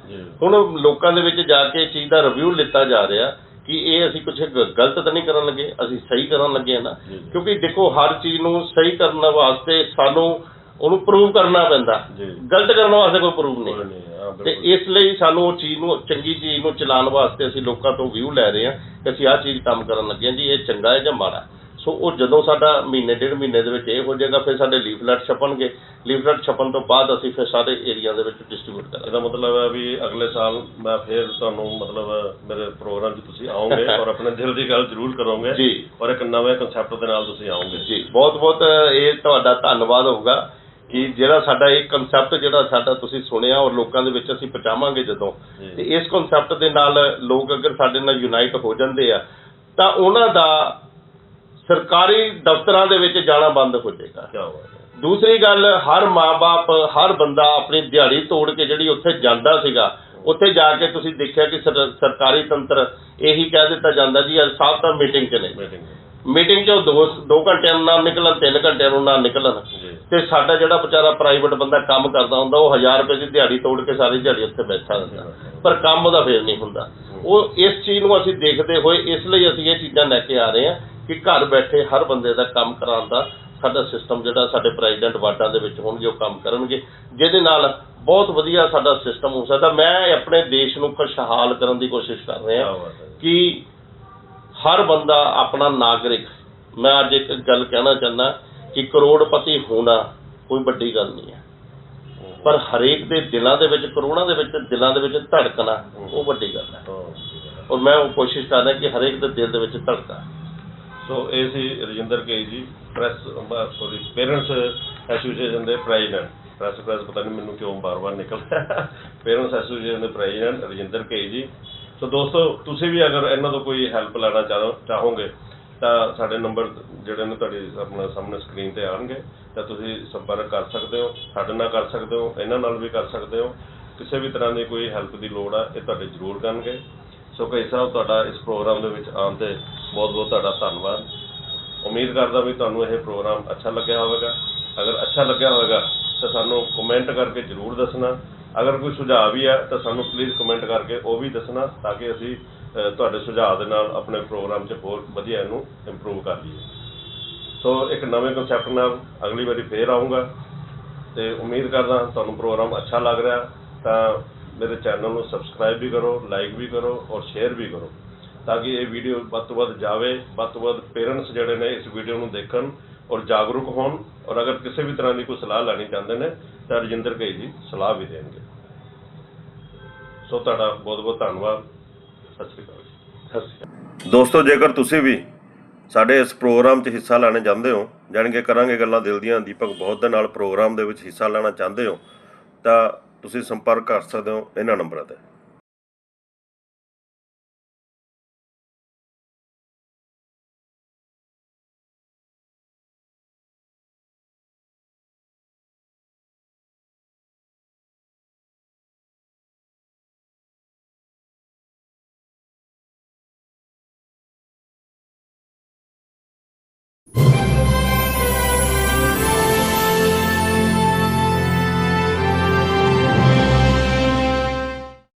ਹੁਣ ਲੋਕਾਂ ਦੇ ਵਿੱਚ ਜਾ ਕੇ ਚੀਜ਼ ਦਾ ਰਿਵਿਊ ਲਿੱਤਾ ਜਾ ਰਿਹਾ। ਕਿ ਇਹ ਅਸੀਂ ਕੁਝ ਗਲਤ ਤਾਂ ਨਹੀਂ ਕਰਨ ਲੱਗੇ ਅਸੀਂ ਸਹੀ ਕਰਨ ਲੱਗੇ ਹਾਂ ਨਾ। ਕਿਉਂਕਿ ਦੇਖੋ ਹਰ ਚੀਜ਼ ਨੂੰ ਸਹੀ ਕਰਨ ਵਾਸਤੇ ਸਾਨੂੰ ਉਹਨੂੰ ਪ੍ਰੂਵ ਕਰਨਾ ਪੈਂਦਾ। ਗਲਤ ਕਰਨ ਵਾਸਤੇ ਕੋਈ ਪ੍ਰੂਵ ਨਹੀਂ ਤੇ ਇਸ ਲਈ ਸਾਨੂੰ ਉਹ ਚੀਜ਼ ਨੂੰ ਚੰਗੀ ਚੀਜ਼ ਨੂੰ ਚਲਾਉਣ ਵਾਸਤੇ ਅਸੀਂ ਲੋਕਾਂ ਤੋਂ ਵਿਊ ਲੈ ਰਹੇ ਹਾਂ ਕਿ ਅਸੀਂ ਆਹ ਚੀਜ਼ ਕੰਮ ਕਰਨ ਲੱਗੇ ਹਾਂ ਜੀ ਇਹ ਚੰਗਾ ਹੈ ਜਾਂ ਮਾੜਾ। ਸੋ ਉਹ ਜਦੋਂ ਸਾਡਾ ਮਹੀਨੇ ਡੇਢ ਮਹੀਨੇ ਦੇ ਵਿੱਚ ਇਹ ਹੋ ਜਾਏਗਾ ਫਿਰ ਸਾਡੇ ਲੀਫਲੈਟ ਛਪਣਗੇ। ਲੀਫਲੈਟ ਛਪਣ ਤੋਂ ਬਾਅਦ ਅਸੀਂ ਫਿਰ ਸਾਰੇ ਏਰੀਆ ਦੇ ਵਿੱਚ ਡਿਸਟ੍ਰੀਬਿਊਟ ਕਰਾਂਗੇ। ਇਹਦਾ ਮਤਲਬ ਹੈ ਵੀ ਅਗਲੇ ਸਾਲ ਮੈਂ ਫਿਰ ਤੁਹਾਨੂੰ ਮਤਲਬ ਮੇਰੇ ਪ੍ਰੋਗਰਾਮ 'ਚ ਤੁਸੀਂ ਆਓਗੇ ਔਰ ਆਪਣੇ ਦਿਲ ਦੀ ਗੱਲ ਜ਼ਰੂਰ ਕਰੋਗੇ ਜੀ। ਔਰ ਇੱਕ ਨਵੇਂ ਕਨਸੈਪਟ ਦੇ ਨਾਲ ਤੁਸੀਂ ਆਓਗੇ। ਜੀ। ਬਹੁਤ ਬਹੁਤ ਇਹ ਤੁਹਾਡਾ ਧੰਨਵਾਦ ਹੋਊਗਾ ਕਿ ਜਿਹੜਾ ਸਾਡਾ ਇਹ ਕਨਸੈਪਟ ਜਿਹੜਾ ਸਾਡਾ ਤੁਸੀਂ ਸੁਣਿਆ ਔਰ ਲੋਕਾਂ ਦੇ ਵਿੱਚ ਅਸੀਂ ਪਹੁੰਚਾਵਾਂਗੇ ਜਦੋਂ। ਤੇ ਇਸ ਕਨਸੈਪਟ ਦੇ ਨਾਲ ਲੋਕ ਅਗਰ ਸਾਡੇ ਨਾਲ ਯੂਨਾਈਟ ਹੋ ਜਾਂਦੇ ਆ ਤਾਂ ਉਹਨਾਂ ਦਾ ਸਰਕਾਰੀ ਦਫ਼ਤਰਾਂ ਦੇ ਵਿੱਚ ਜਾਣਾ ਬੰਦ ਹੋ ਜਾਏਗਾ। ਕੀ ਬਾਤ ਹੈ। ਦੂਸਰੀ ਗੱਲ ਹਰ ਮਾਪੇ ਹਰ ਬੰਦਾ ਆਪਣੀ ਦਿਹਾੜੀ ਤੋੜ ਕੇ ਜਿਹੜੀ ਉੱਥੇ ਜਾਂਦਾ ਸੀਗਾ ਉੱਥੇ ਜਾ ਕੇ ਤੁਸੀਂ ਦੇਖਿਆ ਕਿ ਸਰ- ਸਰਕਾਰੀ ਤੰਤਰ ਇਹੀ ਕਹਿ ਦਿੱਤਾ ਜਾਂਦਾ ਜੀ ਅੱਜ ਸਾਹਿਬ ਤਾਂ ਮੀਟਿੰਗ 'ਚ ਨੇ। ਮੀਟਿੰਗ ਮੀਟਿੰਗ 'ਚੋਂ ਦੋ ਦੋ ਘੰਟਿਆਂ ਨੂੰ ਨਾ ਨਿਕਲਣ ਤਿੰਨ ਘੰਟਿਆਂ ਨੂੰ ਨਾ ਨਿਕਲਣ। ਜੀ। ਤੇ ਸਾਡਾ ਜਿਹੜਾ ਵਿਚਾਰਾ ਪ੍ਰਾਈਵੇਟ ਬੰਦਾ ਕੰਮ ਕਰਦਾ ਹੁੰਦਾ ਉਹ 1000 ਰੁਪਏ ਦੀ ਦਿਹਾੜੀ ਤੋੜ ਕੇ ਸਾਰੀ ਦਿਹਾੜੀ ਉੱਥੇ ਬੈਠਾ ਹੁੰਦਾ। ਪਰ ਕੰਮ ਉਹਦਾ ਫੇਰ ਨਹੀਂ ਹੁੰਦਾ। ਉਹ ਇਸ ਚੀਜ਼ ਨੂੰ ਅਸੀਂ ਦੇਖਦੇ ਹੋਏ ਇਸ ਲਈ ਅਸੀਂ ਇਹ ਚੀਜ਼ਾਂ ਲੈ ਕੇ ਆ ਰਹੇ ਹਾਂ ਕਿ ਘਰ ਬੈਠੇ ਹਰ ਬੰਦੇ ਦਾ ਕੰਮ ਕਰਾਉਣ ਦਾ ਸਾਡਾ ਸਿਸਟਮ ਜਿਹੜਾ ਸਾਡੇ ਪ੍ਰੈਜ਼ੀਡੈਂਟ ਵਾਰਡਾਂ ਦੇ ਵਿੱਚ ਹੋਣਗੇ ਉਹ ਕੰਮ ਕਰਨਗੇ। ਜਿਹਦੇ ਨਾਲ ਬਹੁਤ ਵਧੀਆ ਸਾਡਾ ਸਿਸਟਮ ਹੋ ਸਕਦਾ। ਮੈਂ ਆਪਣੇ ਦੇਸ਼ ਨੂੰ ਖੁਸ਼ਹਾਲ ਕਰਨ ਦੀ ਕੋਸ਼ਿਸ਼ ਕਰ ਰਿਹਾ ਕਿ ਹਰ ਬੰਦਾ ਆਪਣਾ ਨਾਗਰਿਕ ਮੈਂ ਅੱਜ ਇੱਕ ਗੱਲ ਕਹਿਣਾ ਚਾਹੁੰਦਾ ਕਿ ਕਰੋੜਪਤੀ ਹੋਣਾ ਕੋਈ ਵੱਡੀ ਗੱਲ ਨਹੀਂ ਹੈ। ਪਰ ਹਰੇਕ ਦੇ ਦਿਲਾਂ ਦੇ ਵਿੱਚ ਕਰੋੜਾਂ ਦੇ ਵਿੱਚ ਦਿਲਾਂ ਦੇ ਵਿੱਚ ਧੜਕਣਾ ਉਹ ਵੱਡੀ ਗੱਲ ਹੈ। ਔਰ ਮੈਂ ਉਹ ਕੋਸ਼ਿਸ਼ ਕਰ ਰਿਹਾ ਕਿ ਹਰੇਕ ਦੇ ਦਿਲ ਦੇ ਵਿੱਚ ਧੜਕਾ ਸੋ ਇਹ ਸੀ ਰਜਿੰਦਰ ਕੇ ji press sorry parents association ਦੇ ਪ੍ਰੈਜ਼ੀਡੈਂਟ ਪ੍ਰੈਸ ਪ੍ਰੈਸ ਪਤਾ ਨਹੀਂ ਮੈਨੂੰ ਕਿਉਂ ਬਾਰ-ਬਾਰ ਨਿਕਲਦਾ ਪੇਰੈਂਟਸ ਐਸੋਸੀਏਸ਼ਨ ਦੇ ਪ੍ਰੈਜ਼ੀਡੈਂਟ ਰਜਿੰਦਰ ਕੇ ਜੀ। ਸੋ ਦੋਸਤੋ, ਤੁਸੀਂ ਵੀ ਅਗਰ ਇਹਨਾਂ ਤੋਂ ਕੋਈ ਹੈਲਪ ਲੈਣਾ ਚਾਹੋ ਚਾਹੋਗੇ, ਤਾਂ ਸਾਡੇ ਨੰਬਰ ਜਿਹੜੇ ਨੇ ਤੁਹਾਡੇ ਆਪਣੇ ਸਾਹਮਣੇ ਸਕਰੀਨ ਤੇ ਆਉਣਗੇ। ਤਾਂ ਤੁਸੀਂ ਸੰਪਰਕ ਕਰ ਸਕਦੇ ਹੋ, ਸਾਡੇ ਨਾਲ ਕਰ ਸਕਦੇ ਹੋ, ਇਹਨਾਂ ਨਾਲ ਵੀ ਕਰ ਸਕਦੇ ਹੋ। ਕਿਸੇ ਵੀ ਤਰ੍ਹਾਂ ਦੀ ਕੋਈ ਹੈਲਪ ਦੀ ਲੋੜ ਆ, ਇਹ ਤੁਹਾਡੇ ਜ਼ਰੂਰ ਕਰਨਗੇ। ਸੋ ਕਈ ਸਾਹਿਬ, ਤੁਹਾਡਾ ਇਸ ਪ੍ਰੋਗਰਾਮ ਦੇ ਵਿੱਚ ਆਉਣ ਤੇ ਬਹੁਤ ਬਹੁਤ ਤੁਹਾਡਾ ਧੰਨਵਾਦ। ਉਮੀਦ ਕਰਦਾ ਵੀ ਤੁਹਾਨੂੰ ਇਹ ਪ੍ਰੋਗਰਾਮ ਅੱਛਾ ਲੱਗਿਆ ਹੋਵੇਗਾ। ਅਗਰ ਅੱਛਾ ਲੱਗਿਆ ਹੋਵੇਗਾ, ਤਾਂ ਸਾਨੂੰ ਕਮੈਂਟ ਕਰਕੇ ਜ਼ਰੂਰ ਦੱਸਣਾ। ਅਗਰ ਕੋਈ ਸੁਝਾਅ ਵੀ ਹੈ, ਤਾਂ ਸਾਨੂੰ ਪਲੀਜ਼ ਕਮੈਂਟ ਕਰਕੇ ਉਹ ਵੀ ਦੱਸਣਾ, ਤਾਂ ਕਿ ਅਸੀਂ ਤੁਹਾਡੇ ਸੁਝਾਅ ਦੇ ਨਾਲ ਆਪਣੇ ਪ੍ਰੋਗਰਾਮ 'ਚ ਹੋਰ ਵਧੀਆ ਇਹਨੂੰ ਇੰਪਰੂਵ ਕਰ ਲਈਏ। ਸੋ ਇੱਕ ਨਵੇਂ ਕਨਸੈਪਟ ਨਾਲ ਅਗਲੀ ਵਾਰੀ ਫੇਰ ਆਉਂਗਾ ਤੇ ਉਮੀਦ ਕਰਦਾ ਤੁਹਾਨੂੰ ਪ੍ਰੋਗਰਾਮ ਅੱਛਾ ਲੱਗ ਰਿਹਾ, ਤਾਂ ਮੇਰੇ ਚੈਨਲ ਨੂੰ ਸਬਸਕ੍ਰਾਈਬ ਵੀ ਕਰੋ ਲਾਈਕ ਵੀ ਕਰੋ ਔਰ ਸ਼ੇਅਰ ਵੀ ਕਰੋ ਤਾਂ ਕਿ ਇਹ ਵੀਡੀਓ ਵੱਧ ਤੋਂ ਵੱਧ ਜਾਵੇ, ਵੱਧ ਤੋਂ ਵੱਧ ਪੇਰੈਂਟਸ ਜਿਹੜੇ ਨੇ ਇਸ ਵੀਡੀਓ ਨੂੰ ਦੇਖਣ ਔਰ ਜਾਗਰੂਕ ਹੋਣ ਔਰ ਅਗਰ ਕਿਸੇ ਵੀ ਤਰ੍ਹਾਂ ਦੀ ਕੋਈ ਸਲਾਹ ਲੈਣੀ ਚਾਹੁੰਦੇ ਨੇ ਤਾਂ ਰਜਿੰਦਰ ਕਈ ਜੀ ਸਲਾਹ ਵੀ ਦੇਣਗੇ। ਸੋ ਤੁਹਾਡਾ ਬਹੁਤ ਬਹੁਤ ਧੰਨਵਾਦ। ਸਤਿ ਸ਼੍ਰੀ ਅਕਾਲ ਸਤਿ ਸ਼੍ਰੀ ਅਕਾਲ। ਦੋਸਤੋ, ਜੇਕਰ ਤੁਸੀਂ ਵੀ ਸਾਡੇ ਇਸ ਪ੍ਰੋਗਰਾਮ 'ਚ ਹਿੱਸਾ ਲੈਣਾ ਚਾਹੁੰਦੇ ਹੋ, ਜਾਣੀ ਕਿ ਕਰਾਂਗੇ ਗੱਲਾਂ ਦਿਲ ਦੀਆਂ, ਦੀਪਕ ਬਹੁਤ ਦੇ ਨਾਲ ਪ੍ਰੋਗਰਾਮ ਦੇ ਵਿੱਚ ਹਿੱਸਾ ਲੈਣਾ ਚਾਹੁੰਦੇ ਹੋ, ਤਾਂ ਤੁਸੀਂ ਸੰਪਰਕ ਕਰ ਸਕਦੇ ਹੋ ਇਹਨਾਂ ਨੰਬਰਾਂ ਤੇ।